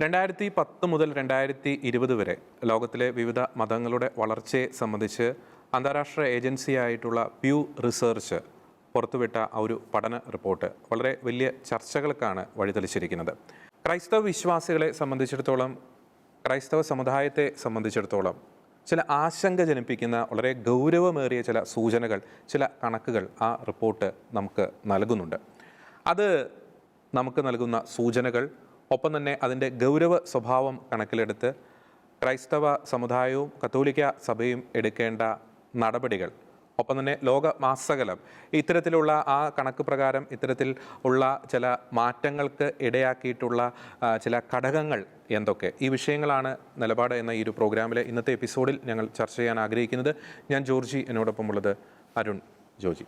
രണ്ടായിരത്തി പത്ത് മുതൽ രണ്ടായിരത്തി ഇരുപത് വരെ ലോകത്തിലെ വിവിധ മതങ്ങളുടെ വളർച്ചയെ സംബന്ധിച്ച് അന്താരാഷ്ട്ര ഏജൻസിയായിട്ടുള്ള പ്യൂ റിസർച്ച് പുറത്തുവിട്ട ഒരു പഠന റിപ്പോർട്ട് വളരെ വലിയ ചർച്ചകൾക്കാണ് വഴിതെളിച്ചിരിക്കുന്നത്. ക്രൈസ്തവ വിശ്വാസികളെ സംബന്ധിച്ചിടത്തോളം ക്രൈസ്തവ സമുദായത്തെ സംബന്ധിച്ചിടത്തോളം ചില ആശങ്ക ജനിപ്പിക്കുന്ന വളരെ ഗൗരവമേറിയ ചില സൂചനകൾ ചില കണക്കുകൾ ആ റിപ്പോർട്ട് നമുക്ക് നൽകുന്നുണ്ട്. അത് നമുക്ക് നൽകുന്ന സൂചനകൾ ഒപ്പം തന്നെ അതിന്റെ ഗൗരവ സ്വഭാവം കണക്കിലെടുത്ത് ക്രൈസ്തവ സമുദായവും കത്തോലിക്ക സഭയും എടുക്കേണ്ട നടപടികൾ. ഒപ്പം തന്നെ ലോക മാസകലം. ഇത്തരത്തിലുള്ള ആ കണക്ക് പ്രകാരം ഇത്തരത്തിൽ ഉള്ള ചില മാറ്റങ്ങൾക്ക് ഇടയാക്കിയിട്ടുള്ള ചില ഘടകങ്ങൾ എന്തൊക്കെ? ഈ വിഷയങ്ങളാണ് നിലപാട് എന്ന ഈ ഒരു പ്രോഗ്രാമിലെ ഇന്നത്തെ എപ്പിസോഡിൽ ഞങ്ങൾ ചർച്ച ചെയ്യാൻ ആഗ്രഹിക്കുന്നത്. ഞാൻ ജോർജി എന്നോടൊപ്പം ഉള്ളത് അരുൺ ജോജി.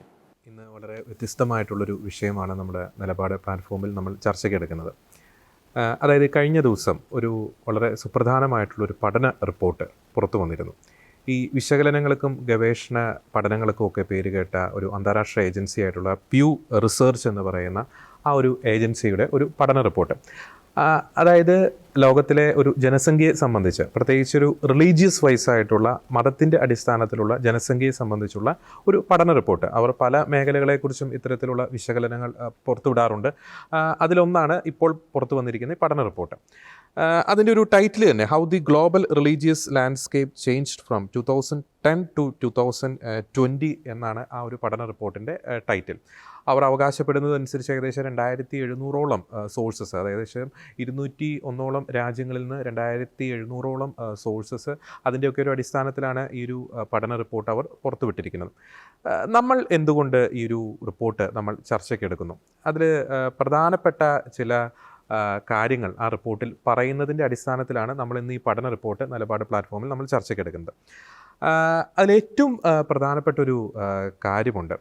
ഇന്ന് വളരെ വ്യത്യസ്തമായിട്ടുള്ളൊരു വിഷയമാണ് നമ്മുടെ നിലപാട് പ്ലാറ്റ്ഫോമിൽ നമ്മൾ ചർച്ചയ്ക്ക് എടുക്കുന്നത്. ആ, അതായത് കഴിഞ്ഞ ദിവസം ഒരു വളരെ സുപ്രധാനമായിട്ടുള്ളൊരു പഠന റിപ്പോർട്ട് പുറത്തു വന്നിരുന്നു. ഈ വിശകലനങ്ങൾക്കും ഗവേഷണ പഠനങ്ങൾക്കും ഒക്കെ പേര് കേട്ട ഒരു അന്താരാഷ്ട്ര ഏജൻസി ആയിട്ടുള്ള പ്യൂ റിസർച്ച് എന്ന് പറയുന്ന ആ ഒരു ഏജൻസിയുടെ ഒരു പഠന റിപ്പോർട്ട്. അതായത് ലോകത്തിലെ ഒരു ജനസംഖ്യയെ സംബന്ധിച്ച് പ്രത്യേകിച്ച് ഒരു റിലീജിയസ് വൈസ് ആയിട്ടുള്ള മതത്തിന്റെ അടിസ്ഥാനത്തിലുള്ള ജനസംഖ്യയെ സംബന്ധിച്ചുള്ള ഒരു പഠന റിപ്പോർട്ട് അവർ പല മേഖലകളെക്കുറിച്ചും ഇത്തരത്തിലുള്ള വിശകലനങ്ങൾ പുറത്തുവിടാറുണ്ട്. അതിലൊന്നാണ് ഇപ്പോൾ പുറത്തു വന്നിരിക്കുന്ന പഠന റിപ്പോർട്ട് അതിന്റെ ഒരു ടൈറ്റിൽ തന്നെ how the global religious landscape changed from two thousand ten to two thousand twenty എന്നാണ് ആ ഒരു പഠന റിപ്പോർട്ടിന്റെ ടൈറ്റിൽ അവർ അവകാശപ്പെടുന്നതനുസരിച്ച് ഏകദേശം രണ്ടായിരത്തി എഴുന്നൂറോളം സോഴ്സസ് അതായത് ഏകദേശം ഇരുന്നൂറ്റി ഒന്നോളം രാജ്യങ്ങളിൽ നിന്ന് രണ്ടായിരത്തി എഴുന്നൂറോളം സോഴ്സസ് അതിന്റെയൊക്കെ ഒരു അടിസ്ഥാനത്തിലാണ് ഈ ഒരു പഠന റിപ്പോർട്ട് അവർ പുറത്തുവിട്ടിരിക്കുന്നത്. നമ്മൾ എന്തുകൊണ്ട് ഈ ഒരു റിപ്പോർട്ട് നമ്മൾ ചർച്ചയ്ക്ക് എടുക്കുന്നു? അതിൽ പ്രധാനപ്പെട്ട ചില കാര്യങ്ങൾ ആ റിപ്പോർട്ടിൽ പറയുന്നതിന്റെ അടിസ്ഥാനത്തിലാണ് നമ്മൾ ഇന്ന് ഈ പഠന റിപ്പോർട്ട് നിലപാട് പ്ലാറ്റ്ഫോമിൽ നമ്മൾ ചർച്ചയ്ക്ക് എടുക്കുന്നത്. ആ, അതിലേറ്റവും പ്രധാനപ്പെട്ടൊരു കാര്യമുണ്ട്.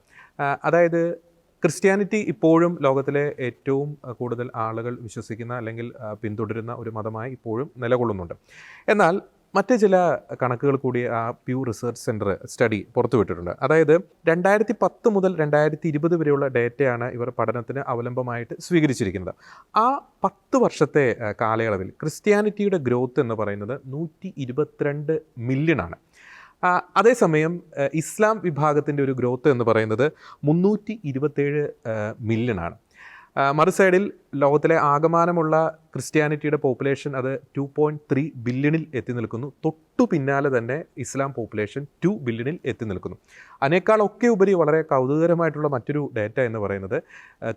അതായത് ക്രിസ്ത്യാനിറ്റി ഇപ്പോഴും ലോകത്തിലെ ഏറ്റവും കൂടുതൽ ആളുകൾ വിശ്വസിക്കുന്ന അല്ലെങ്കിൽ പിന്തുടരുന്ന ഒരു മതമായി ഇപ്പോഴും നിലകൊള്ളുന്നുണ്ട്. എന്നാൽ മറ്റ് ചില കണക്കുകൾ കൂടി ആ പ്യൂ റിസർച്ച് സെന്റർ സ്റ്റഡി പുറത്തുവിട്ടിട്ടുണ്ട് അതായത് രണ്ടായിരത്തി പത്ത് മുതൽ രണ്ടായിരത്തി ഇരുപത് വരെയുള്ള ഡേറ്റയാണ് ഇവർ പഠനത്തിന് അവലംബമായിട്ട് സ്വീകരിച്ചിരിക്കുന്നത്. ആ പത്ത് വർഷത്തെ കാലയളവിൽ ക്രിസ്ത്യാനിറ്റിയുടെ ഗ്രോത്ത് എന്ന് പറയുന്നത് നൂറ്റി ഇരുപത്തിരണ്ട് മില്യണാണ് അതേസമയം ഇസ്ലാം വിഭാഗത്തിന്റെ ഒരു ഗ്രോത്ത് എന്ന് പറയുന്നത് മുന്നൂറ്റി ഇരുപത്തേഴ് മില്യണാണ് മറുസൈഡിൽ ലോകത്തിലെ ആകമാനമുള്ള ക്രിസ്ത്യാനിറ്റിയുടെ പോപ്പുലേഷൻ അത് ടു പോയിന്റ് ത്രീ ബില്യണിൽ എത്തി നിൽക്കുന്നു. തൊട്ടു പിന്നാലെ തന്നെ ഇസ്ലാം പോപ്പുലേഷൻ ടു ബില്യണിൽ എത്തി നിൽക്കുന്നു. അതിനേക്കാളൊക്കെ ഉപരി വളരെ കൗതുകരമായിട്ടുള്ള മറ്റൊരു ഡേറ്റ എന്ന് പറയുന്നത്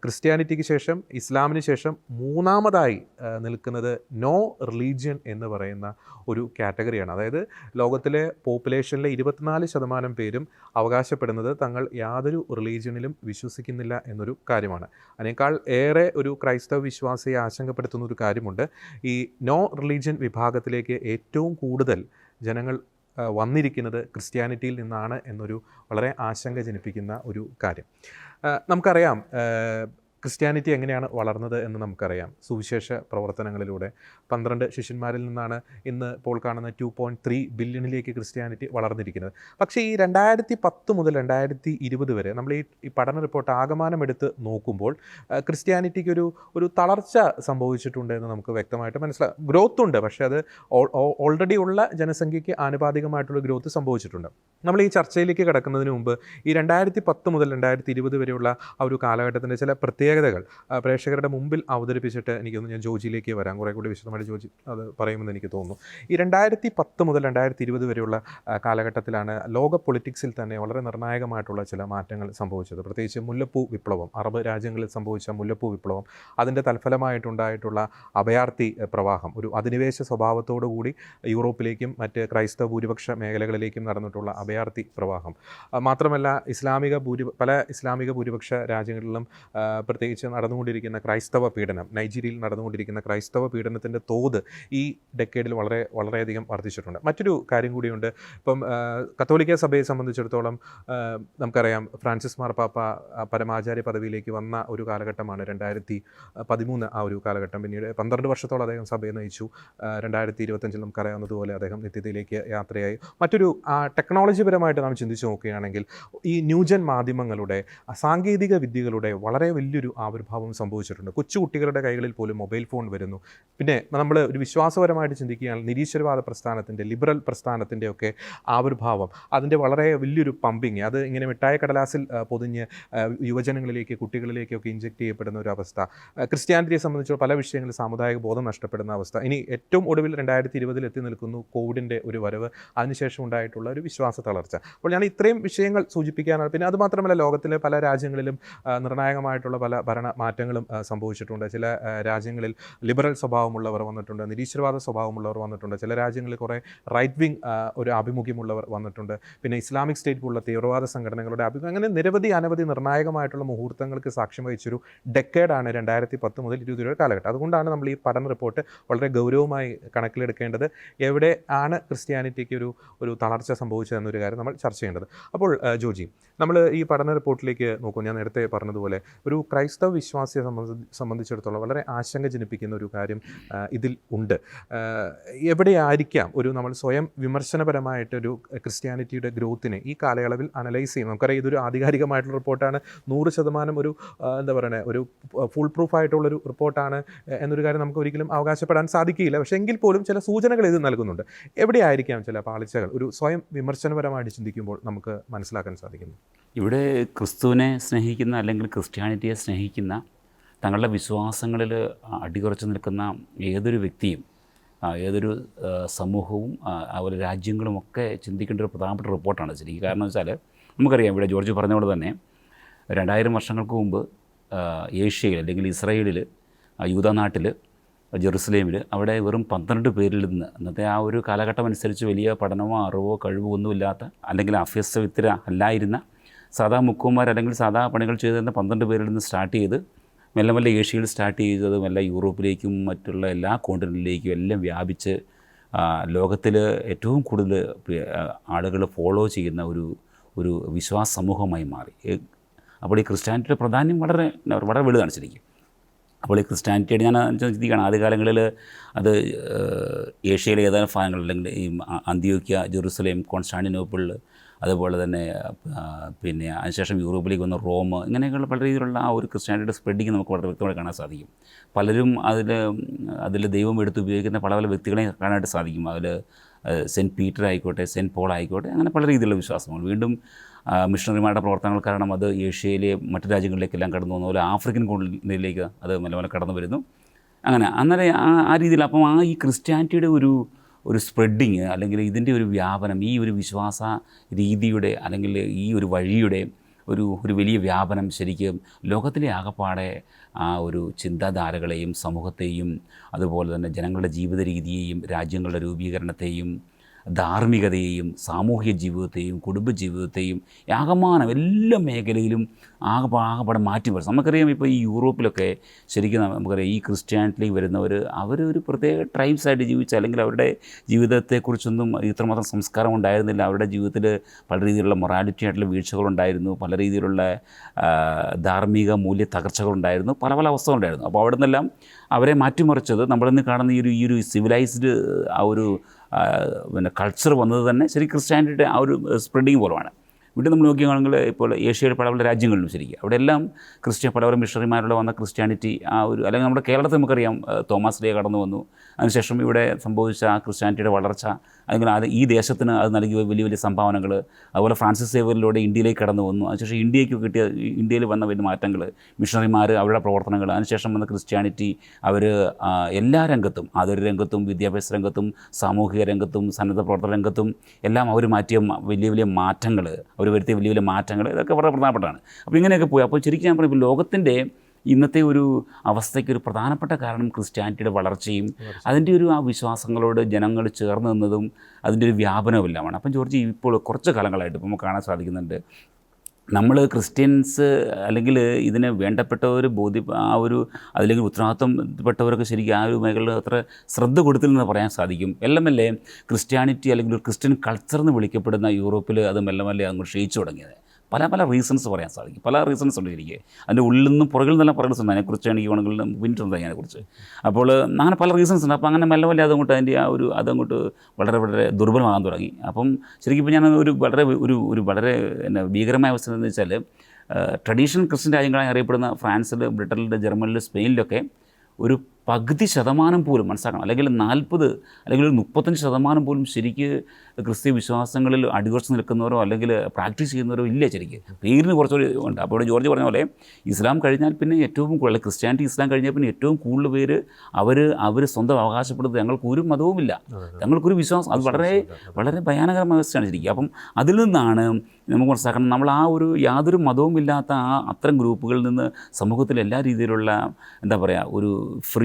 ക്രിസ്ത്യാനിറ്റിക്ക് ശേഷം ഇസ്ലാമിന് ശേഷം മൂന്നാമതായി നിൽക്കുന്നത് നോ റിലീജിയൻ എന്ന് പറയുന്ന ഒരു കാറ്റഗറിയാണ്. അതായത് ലോകത്തിലെ പോപ്പുലേഷനിലെ ഇരുപത്തിനാല് ശതമാനം പേരും അവകാശപ്പെടുന്നത് തങ്ങൾ യാതൊരു റിലീജിയനിലും വിശ്വസിക്കുന്നില്ല എന്നൊരു കാര്യമാണ്. അതിനേക്കാൾ ഏറെ ഒരു ക്രൈസ്തവ വിശ്വാസിയെ ആശങ്കപ്പെടുത്തുന്ന ഒരു കാര്യമുണ്ട്. ഈ നോ റിലീജിയൻ വിഭാഗത്തിലേക്ക് ഏറ്റവും കൂടുതൽ ജനങ്ങൾ വന്നിരിക്കുന്നത് ക്രിസ്ത്യാനിറ്റിയിൽ നിന്നാണ് എന്നൊരു വളരെ ആശങ്ക ജനിപ്പിക്കുന്ന ഒരു കാര്യം. നമുക്കറിയാം ക്രിസ്ത്യാനിറ്റി എങ്ങനെയാണ് വളർന്നത് എന്ന് നമുക്കറിയാം. സുവിശേഷ പ്രവർത്തനങ്ങളിലൂടെ പന്ത്രണ്ട് ശിഷ്യന്മാരിൽ നിന്നാണ് ഇന്ന് ഇപ്പോൾ കാണുന്ന ടു പോയിന്റ് ത്രീ ബില്യണിലേക്ക് ക്രിസ്ത്യാനിറ്റി വളർന്നിരിക്കുന്നത്. പക്ഷേ ഈ രണ്ടായിരത്തി പത്ത് മുതൽ രണ്ടായിരത്തി ഇരുപത് വരെ നമ്മൾ ഈ പഠന റിപ്പോർട്ട് ആകമാനം എടുത്ത് നോക്കുമ്പോൾ ക്രിസ്ത്യാനിറ്റിക്ക് ഒരു ഒരു തളർച്ച സംഭവിച്ചിട്ടുണ്ട് എന്ന് നമുക്ക് വ്യക്തമായിട്ട് മനസ്സിലാക്കാം ഗ്രോത്ത് ഉണ്ട്. പക്ഷേ അത് ഓൾറെഡി ഉള്ള ജനസംഖ്യയ്ക്ക് ആനുപാതികമായിട്ടുള്ള ഗ്രോത്ത് സംഭവിച്ചിട്ടുണ്ട്. നമ്മൾ ഈ ചർച്ചയിലേക്ക് കിടക്കുന്നതിന് മുമ്പ് ഈ രണ്ടായിരത്തി പത്ത് മുതൽ രണ്ടായിരത്തി ഇരുപത് വരെയുള്ള ആ ഒരു കാലഘട്ടത്തിന്റെ ചില പ്രത്യേകതകൾ പ്രേക്ഷകരുടെ മുമ്പിൽ അവതരിപ്പിച്ചിട്ട് എനിക്കൊന്ന് ഞാൻ ജോജിയിലേക്ക് വരാം. കുറേ കൂടി വിശദമായിട്ട് ജോജി അത് പറയുമെന്ന് എനിക്ക് തോന്നുന്നു. ഈ രണ്ടായിരത്തി പത്ത് മുതൽ രണ്ടായിരത്തി ഇരുപത് വരെയുള്ള കാലഘട്ടത്തിലാണ് ലോക പൊളിറ്റിക്സിൽ തന്നെ വളരെ നിർണായകമായിട്ടുള്ള ചില മാറ്റങ്ങൾ സംഭവിച്ചത്. പ്രത്യേകിച്ച് മുല്ലപ്പൂ വിപ്ലവം അറബ് രാജ്യങ്ങളിൽ സംഭവിച്ച മുല്ലപ്പൂ വിപ്ലവം അതിന്റെ തൽഫലമായിട്ടുണ്ടായിട്ടുള്ള അഭയാർത്ഥി പ്രവാഹം ഒരു അധിനിവേശ സ്വഭാവത്തോടു കൂടി യൂറോപ്പിലേക്കും മറ്റ് ക്രൈസ്തവ ഭൂരിപക്ഷ മേഖലകളിലേക്കും നടന്നിട്ടുള്ള അഭയാർത്ഥി പ്രവാഹം. മാത്രമല്ല ഇസ്ലാമിക ഭൂരി പല ഇസ്ലാമിക ഭൂരിപക്ഷ രാജ്യങ്ങളിലും പ്രത്യേകിച്ച് നടന്നുകൊണ്ടിരിക്കുന്ന ക്രൈസ്തവ പീഡനം നൈജീരിയയിൽ നടന്നുകൊണ്ടിരിക്കുന്ന ക്രൈസ്തവ പീഡനത്തിന്റെ തോത് ഈ ഡെക്കേഡിൽ വളരെ വളരെയധികം വർദ്ധിച്ചിട്ടുണ്ട്. മറ്റൊരു കാര്യം കൂടിയുണ്ട്. ഇപ്പം കത്തോലിക്ക സഭയെ സംബന്ധിച്ചിടത്തോളം നമുക്കറിയാം ഫ്രാൻസിസ് മാർപ്പാപ്പ പരമാചാര്യ പദവിയിലേക്ക് വന്ന ഒരു കാലഘട്ടമാണ് രണ്ടായിരത്തി പതിമൂന്ന് ആ ഒരു കാലഘട്ടം. പിന്നീട് പന്ത്രണ്ട് വർഷത്തോളം അദ്ദേഹം സഭയെ നയിച്ചു. രണ്ടായിരത്തി ഇരുപത്തഞ്ചിൽ നമുക്കറിയാവുന്നതുപോലെ അദ്ദേഹം നിത്യതയിലേക്ക് യാത്രയായി. മറ്റൊരു ആ, ടെക്നോളജി പരമായിട്ട് നാം ചിന്തിച്ച് നോക്കുകയാണെങ്കിൽ ഈ ന്യൂജൻ മാധ്യമങ്ങളുടെ സാങ്കേതിക വിദ്യകളുടെ വളരെ വലിയൊരു ആവിർഭാവം സംഭവിച്ചിട്ടുണ്ട്. കൊച്ചുകുട്ടികളുടെ കൈകളിൽ പോലും മൊബൈൽ ഫോൺ വരുന്നു. പിന്നെ നമ്മൾ ഒരു വിശ്വാസപരമായിട്ട് ചിന്തിക്കുകയാണെങ്കിൽ നിരീശ്വരവാദ പ്രസ്ഥാനത്തിന്റെ ലിബറൽ പ്രസ്ഥാനത്തിന്റെ ഒക്കെ ആവിർഭാവം. അതിന്റെ വളരെ വലിയൊരു പമ്പിങ്. അത് ഇങ്ങനെ മിഠായ കടലാസിൽ പൊതിഞ്ഞ് യുവജനങ്ങളിലേക്ക് കുട്ടികളിലേക്കൊക്കെ ഇഞ്ചെക്ട് ചെയ്യപ്പെടുന്ന ഒരു അവസ്ഥ. ക്രിസ്ത്യാനിറ്റിയെ സംബന്ധിച്ചുള്ള പല വിഷയങ്ങളിൽ സാമുദായിക ബോധം നഷ്ടപ്പെടുന്ന അവസ്ഥ. ഇനി ഏറ്റവും ഒടുവിൽ രണ്ടായിരത്തി ഇരുപതിൽ എത്തി നിൽക്കുന്നു കോവിഡിന്റെ ഒരു വരവ്. അതിനുശേഷം ഉണ്ടായിട്ടുള്ള ഒരു വിശ്വാസ തളർച്ച. അപ്പോൾ ഞാൻ ഇത്രയും വിഷയങ്ങൾ സൂചിപ്പിക്കാനാണ്. പിന്നെ അതുമാത്രമല്ല ലോകത്തിലെ പല രാജ്യങ്ങളിലും നിർണായകമായിട്ടുള്ള പല ഭരണ മാറ്റങ്ങളും സംഭവിച്ചിട്ടുണ്ട്. ചില രാജ്യങ്ങളിൽ ലിബറൽ സ്വഭാവമുള്ളവർ വന്നിട്ടുണ്ട് നിരീശ്വരവാദ സ്വഭാവമുള്ളവർ വന്നിട്ടുണ്ട്. ചില രാജ്യങ്ങളിൽ കുറേ റൈറ്റ് വിങ് ഒരു ആഭിമുഖ്യമുള്ളവർ വന്നിട്ടുണ്ട്. പിന്നെ ഇസ്ലാമിക് സ്റ്റേറ്റ് പോലുള്ള തീവ്രവാദ സംഘടനകളുടെ ആഭിമുഖ്യം അങ്ങനെ നിരവധി അനവധി നിർണായകമായിട്ടുള്ള മുഹൂർത്തങ്ങൾക്ക് സാക്ഷ്യം വഹിച്ചൊരു ഡെക്കേഡാണ് രണ്ടായിരത്തി പത്ത് മുതൽ ഇരുപത് വരെ കാലഘട്ടം. അതുകൊണ്ടാണ് നമ്മൾ ഈ പഠന റിപ്പോർട്ട് വളരെ ഗൗരവമായി കണക്കിലെടുക്കേണ്ടത്. എവിടെ ആണ് ക്രിസ്ത്യാനിറ്റിക്ക് ഒരു ഒരു തളർച്ച സംഭവിച്ചതെന്നൊരു കാര്യം നമ്മൾ ചർച്ച ചെയ്യേണ്ടത്. അപ്പോൾ ജോജി നമ്മൾ ഈ പഠന റിപ്പോർട്ടിലേക്ക് നോക്കും. ഞാൻ നേരത്തെ പറഞ്ഞതുപോലെ ഒരു ക്രൈസ്തവ വിശ്വാസിയെ സംബന്ധി സംബന്ധിച്ചിടത്തോളം വളരെ ആശങ്ക ജനിപ്പിക്കുന്ന ഒരു കാര്യം ഇതിൽ ഉണ്ട്. എവിടെയായിരിക്കാം ഒരു നമ്മൾ സ്വയം വിമർശനപരമായിട്ടൊരു ക്രിസ്ത്യാനിറ്റിയുടെ ഗ്രോത്തിനെ ഈ കാലയളവിൽ അനലൈസ് ചെയ്യും നമുക്കറിയാം ഇതൊരു ആധികാരികമായിട്ടുള്ള റിപ്പോർട്ടാണ്. നൂറ് ശതമാനം ഒരു എന്താ പറയുക ഒരു ഫുൾ പ്രൂഫ് ആയിട്ടുള്ളൊരു റിപ്പോർട്ടാണ് എന്നൊരു കാര്യം നമുക്ക് ഒരിക്കലും അവകാശപ്പെടാൻ സാധിക്കില്ല പക്ഷേ എങ്കിൽ പോലും ചില സൂചനകൾ ഇത് നൽകുന്നുണ്ട്. എവിടെയായിരിക്കാം ചില പാളിച്ചകൾ? ഒരു സ്വയം വിമർശനപരമായിട്ട് ചിന്തിക്കുമ്പോൾ നമുക്ക് മനസ്സിലാക്കാൻ സാധിക്കുന്നു. ഇവിടെ ക്രിസ്തുവിനെ സ്നേഹിക്കുന്ന അല്ലെങ്കിൽ ക്രിസ്ത്യാനിറ്റിയെ സ്നേഹിക്കുന്ന തങ്ങളുടെ വിശ്വാസങ്ങളിൽ അടികുറച്ച് നിൽക്കുന്ന ഏതൊരു വ്യക്തിയും ഏതൊരു സമൂഹവും അതുപോലെ രാജ്യങ്ങളുമൊക്കെ ചിന്തിക്കേണ്ട ഒരു പ്രധാനപ്പെട്ട റിപ്പോർട്ടാണ്. ശരിക്കും കാരണം വെച്ചാൽ നമുക്കറിയാം ഇവിടെ ജോർജ് പറഞ്ഞ പോലെ തന്നെ രണ്ടായിരം വർഷങ്ങൾക്ക് മുമ്പ് ഏഷ്യയിൽ അല്ലെങ്കിൽ ഇസ്രയേലിൽ യൂതനാട്ടിൽ ജെറുസലേമിൽ അവിടെ വെറും പന്ത്രണ്ട് പേരിൽ നിന്ന് അന്നത്തെ ആ ഒരു കാലഘട്ടം അനുസരിച്ച് വലിയ പഠനമോ അറിവോ കഴിവോ ഒന്നുമില്ലാത്ത അല്ലെങ്കിൽ അഭ്യസ്തവിത്തര അല്ലായിരുന്ന സാധാ മുക്കുമാർ അല്ലെങ്കിൽ സാധാ പണികൾ ചെയ്തിരുന്ന പന്ത്രണ്ട് പേരിൽ നിന്ന് സ്റ്റാർട്ട് ചെയ്ത് മെല്ലെ മെല്ലെ ഏഷ്യയിൽ സ്റ്റാർട്ട് ചെയ്തത് മെല്ലെ യൂറോപ്പിലേക്കും മറ്റുള്ള എല്ലാ കോണ്ടിനെന്റിലേക്കും എല്ലാം വ്യാപിച്ച് ലോകത്തിൽ ഏറ്റവും കൂടുതൽ ആളുകൾ ഫോളോ ചെയ്യുന്ന ഒരു ഒരു വിശ്വാസ സമൂഹമായി മാറി അപ്പോൾ ഈ ക്രിസ്ത്യാനിറ്റിയുടെ പ്രാധാന്യം വളരെ വളരെ വലുതാണ് ശരിക്കും. അപ്പോൾ ഈ ക്രിസ്ത്യാനിറ്റിയുടെ ഞാൻ ചിന്തിക്കുകയാണ് ആദ്യകാലങ്ങളിൽ അത് ഏഷ്യയിലെ ഏതാനും ഭാഗങ്ങൾ അല്ലെങ്കിൽ ഈ അന്ത്യോക്യ ജെറുസലേം കോൺസ്റ്റാന്റിനോപ്പിൾ അതുപോലെ തന്നെ പിന്നെ അതിനുശേഷം യൂറോപ്പിലേക്ക് വന്ന റോം ഇങ്ങനെയൊക്കെയുള്ള പല രീതിയിലുള്ള ആ ഒരു ക്രിസ്ത്യാനിറ്റിയുടെ സ്പ്രെഡിങ് നമുക്ക് വളരെ വ്യക്തമായി കാണാൻ സാധിക്കും. പലരും അതിൽ അതിൽ ദൈവം എടുത്ത് ഉപയോഗിക്കുന്ന പല പല വ്യക്തികളെയും കാണാനായിട്ട് സാധിക്കും. അതിൽ സെന്റ് പീറ്റർ ആയിക്കോട്ടെ സെന്റ് പോൾ ആയിക്കോട്ടെ അങ്ങനെ പല രീതിയിലുള്ള വിശ്വാസങ്ങൾ. വീണ്ടും മിഷണറിമാരുടെ പ്രവർത്തനങ്ങൾ കാരണം അത് ഏഷ്യയിലെ മറ്റു രാജ്യങ്ങളിലേക്കെല്ലാം കടന്നു വന്നു പോലെ ആഫ്രിക്കൻ കോണ്ടിനിലേക്ക് അത് മലമല കടന്നു വരുന്നു. അങ്ങനെ അന്നേരം ആ ആ രീതിയിൽ അപ്പം ആ ഈ ക്രിസ്ത്യാനിറ്റിയുടെ ഒരു ഒരു സ്പ്രെഡിങ് അല്ലെങ്കിൽ ഇതിന്റെ ഒരു വ്യാപനം ഈ ഒരു വിശ്വാസ രീതിയുടെ അല്ലെങ്കിൽ ഈ ഒരു വഴിയുടെ ഒരു ഒരു വലിയ വ്യാപനം ശരിക്കും ലോകത്തിലെ ആകപ്പാടെ ആ ഒരു ചിന്താധാരകളെയും സമൂഹത്തെയും അതുപോലെ തന്നെ ജനങ്ങളുടെ ജീവിത രീതിയെയും രാജ്യങ്ങളുടെ രൂപീകരണത്തെയും ധാർമ്മികതയെയും സാമൂഹ്യ ജീവിതത്തെയും കുടുംബജീവിതത്തെയും ആകമാനം എല്ലാ മേഖലയിലും ആകെ ആകെപ്പാടെ വരും നമുക്കറിയാം ഇപ്പോൾ ഈ യൂറോപ്പിലൊക്കെ ശരിക്കും നമുക്കറിയാം ഈ ക്രിസ്ത്യാനിറ്റിയിലേക്ക് വരുന്നവർ അവരൊരു പ്രത്യേക ട്രൈബ്സ് ആയിട്ട് ജീവിച്ച അല്ലെങ്കിൽ അവരുടെ ജീവിതത്തെക്കുറിച്ചൊന്നും ഇത്രമാത്രം സംസ്കാരം ഉണ്ടായിരുന്നില്ല. അവരുടെ ജീവിതത്തിൽ പല രീതിയിലുള്ള മൊറാലിറ്റി ആയിട്ടുള്ള വീഴ്ചകളുണ്ടായിരുന്നു പല രീതിയിലുള്ള ധാർമ്മിക മൂല്യ തകർച്ചകളുണ്ടായിരുന്നു പല പല അവസ്ഥകളുണ്ടായിരുന്നു അപ്പോൾ അവിടെ നിന്നെല്ലാം അവരെ മാറ്റിമറിച്ചത് നമ്മളിന്ന് കാണുന്ന ഈ ഒരു ഈ ഒരു സിവിലൈസ്ഡ് ആ ഒരു പിന്നെ കൾച്ചർ വന്നത് തന്നെ ശരി ക്രിസ്ത്യാനിറ്റിയുടെ ആ ഒരു സ്പ്രെഡിങ് പോലുമാണ്. ഇവിടെ നമ്മൾ നോക്കുകയാണെങ്കിൽ ഇപ്പോൾ ഏഷ്യയുടെ പല പല രാജ്യങ്ങളിലും ശരിക്കും. അവിടെ എല്ലാം ക്രിസ്ത്യൻ പല പല മിഷണറിമാരുടെ വന്ന ക്രിസ്ത്യാനിറ്റി ആ ഒരു അല്ലെങ്കിൽ നമ്മുടെ കേരളത്തിൽ നമുക്കറിയാം തോമസ് ഡേ കടന്നു വന്നു. അതിനുശേഷം ഇവിടെ സംഭവിച്ച ആ ക്രിസ്ത്യാനിറ്റിയുടെ വളർച്ച അല്ലെങ്കിൽ അത് ഈ ദേശത്തിന് അത് നൽകിയ വലിയ വലിയ സംഭാവനകൾ അതുപോലെ ഫ്രാൻസിസ് സേവറിലൂടെ ഇന്ത്യയിലേക്ക് കടന്നു വന്നു. അതിനുശേഷം ഇന്ത്യയ്ക്ക് കിട്ടിയ ഇന്ത്യയിൽ വന്ന വലിയ മാറ്റങ്ങൾ മിഷണറിമാർ അവരുടെ പ്രവർത്തനങ്ങൾ അതിനുശേഷം വന്ന ക്രിസ്ത്യാനിറ്റി. അവർ എല്ലാ രംഗത്തും ആതുര രംഗത്തും വിദ്യാഭ്യാസ രംഗത്തും സാമൂഹിക രംഗത്തും സന്നദ്ധ പ്രവർത്തന രംഗത്തും എല്ലാം അവർ മാറ്റിയ വലിയ വലിയ മാറ്റങ്ങൾ അവർ വരുത്തിയ വലിയ വലിയ മാറ്റങ്ങൾ ഇതൊക്കെ വളരെ പ്രധാനപ്പെട്ടതാണ്. അപ്പോൾ ഇങ്ങനെയൊക്കെ പോയി. അപ്പോൾ ശരിക്കും ഞാൻ പറയുമ്പോൾ ലോകത്തിന്റെ ഇന്നത്തെ ഒരു അവസ്ഥയ്ക്ക് ഒരു പ്രധാനപ്പെട്ട കാരണം ക്രിസ്ത്യാനിറ്റിയുടെ വളർച്ചയും അതിന്റെ ഒരു ആ വിശ്വാസങ്ങളോട് ജനങ്ങൾ ചേർന്ന് നിന്നതും അതിന്റെ ഒരു വ്യാപനവുമെല്ലാമാണ് അപ്പം ജോർജ് ഇപ്പോൾ കുറച്ച് കാലങ്ങളായിട്ട് ഇപ്പോൾ നമുക്ക് കാണാൻ സാധിക്കുന്നുണ്ട്. നമ്മൾ ക്രിസ്ത്യൻസ് അല്ലെങ്കിൽ ഇതിനെ വേണ്ടപ്പെട്ടവർ ബോധ്യ ആ ഒരു അതിലേക്ക് ഉത്തരവാദിത്തപ്പെട്ടവരൊക്കെ ശരിക്കും ആ ഒരു മേഖലയിൽ അത്ര ശ്രദ്ധ കൊടുത്തില്ലെന്ന് പറയാൻ സാധിക്കും. എല്ലാം ക്രിസ്ത്യാനിറ്റി അല്ലെങ്കിൽ ഒരു ക്രിസ്ത്യൻ കൾച്ചർ എന്ന് വിളിക്കപ്പെടുന്ന യൂറോപ്പിൽ അത് മെല്ലെ മെല്ലെ അങ്ങ് ക്ഷയിച്ചു തുടങ്ങിയത്. പല പല റീസൺസ് പറയാൻ സാധിക്കും. പല റീസൺസ് ഉണ്ട് എനിക്ക്. അതിന്റെ ഉള്ളിൽ നിന്നും പുറകിൽ നിന്നെല്ലാം പറയുന്നത് ഉണ്ട് അതിനെക്കുറിച്ച് എനിക്ക് വേണമെങ്കിൽ പിന്നിട്ടുണ്ട് അതിനെക്കുറിച്ച്. അപ്പോൾ അങ്ങനെ പല റീസൺസ് ഉണ്ട്. അപ്പോൾ അങ്ങനെ മെല്ലെ മെല്ലെ അതങ്ങോട്ട് അതിന്റെ ആ ഒരു അതങ്ങോട്ട് വളരെ വളരെ ദുർബലമാകാൻ തുടങ്ങി. അപ്പം ശരിക്കും ഇപ്പോൾ ഞാൻ ഒരു വളരെ ഒരു ഒരു വളരെ എന്നാ ഭീകരമായ അവസ്ഥ എന്ന് വെച്ചാൽ ട്രഡീഷണൽ ക്രിസ്ത്യൻ രാജ്യങ്ങളായി അറിയപ്പെടുന്ന ഫ്രാൻസിൽ ബ്രിട്ടനിൽ ജർമ്മനിൽ സ്പെയിനിലൊക്കെ ഒരു പകുതി ശതമാനം പോലും മനസ്സിലാക്കണം അല്ലെങ്കിൽ നാൽപ്പത് അല്ലെങ്കിൽ ഒരു മുപ്പത്തഞ്ച് ശതമാനം പോലും ശരിക്ക് ക്രിസ്ത്യ വിശ്വാസങ്ങളിൽ അടിവർച്ച് നിൽക്കുന്നവരോ അല്ലെങ്കിൽ പ്രാക്ടീസ് ചെയ്യുന്നവരോ ഇല്ല ശരിക്ക്. പേരിന് കുറച്ചൊരു ഉണ്ട്. അപ്പോൾ ഇവിടെ ജോർജ് പറഞ്ഞ പോലെ ഇസ്ലാം കഴിഞ്ഞാൽ പിന്നെ ഏറ്റവും കൂടുതൽ ക്രിസ്ത്യാനിറ്റി ഇസ്ലാം കഴിഞ്ഞാൽ പിന്നെ ഏറ്റവും കൂടുതൽ പേര് അവർ അവർ സ്വന്തം അവകാശപ്പെടുന്നത് ഞങ്ങൾക്ക് ഒരു മതവുമില്ല ഞങ്ങൾക്കൊരു വിശ്വാസം അത് വളരെ വളരെ ഭയാനകരമായ അവസ്ഥയാണ് ശരിക്കും. അപ്പം അതിൽ നിന്നാണ് നമുക്ക് മനസ്സിലാക്കണം നമ്മൾ ആ ഒരു യാതൊരു മതവും ഇല്ലാത്ത ആ അത്തരം ഗ്രൂപ്പുകളിൽ നിന്ന് സമൂഹത്തിൽ എല്ലാ രീതിയിലുള്ള എന്താ പറയുക ഒരു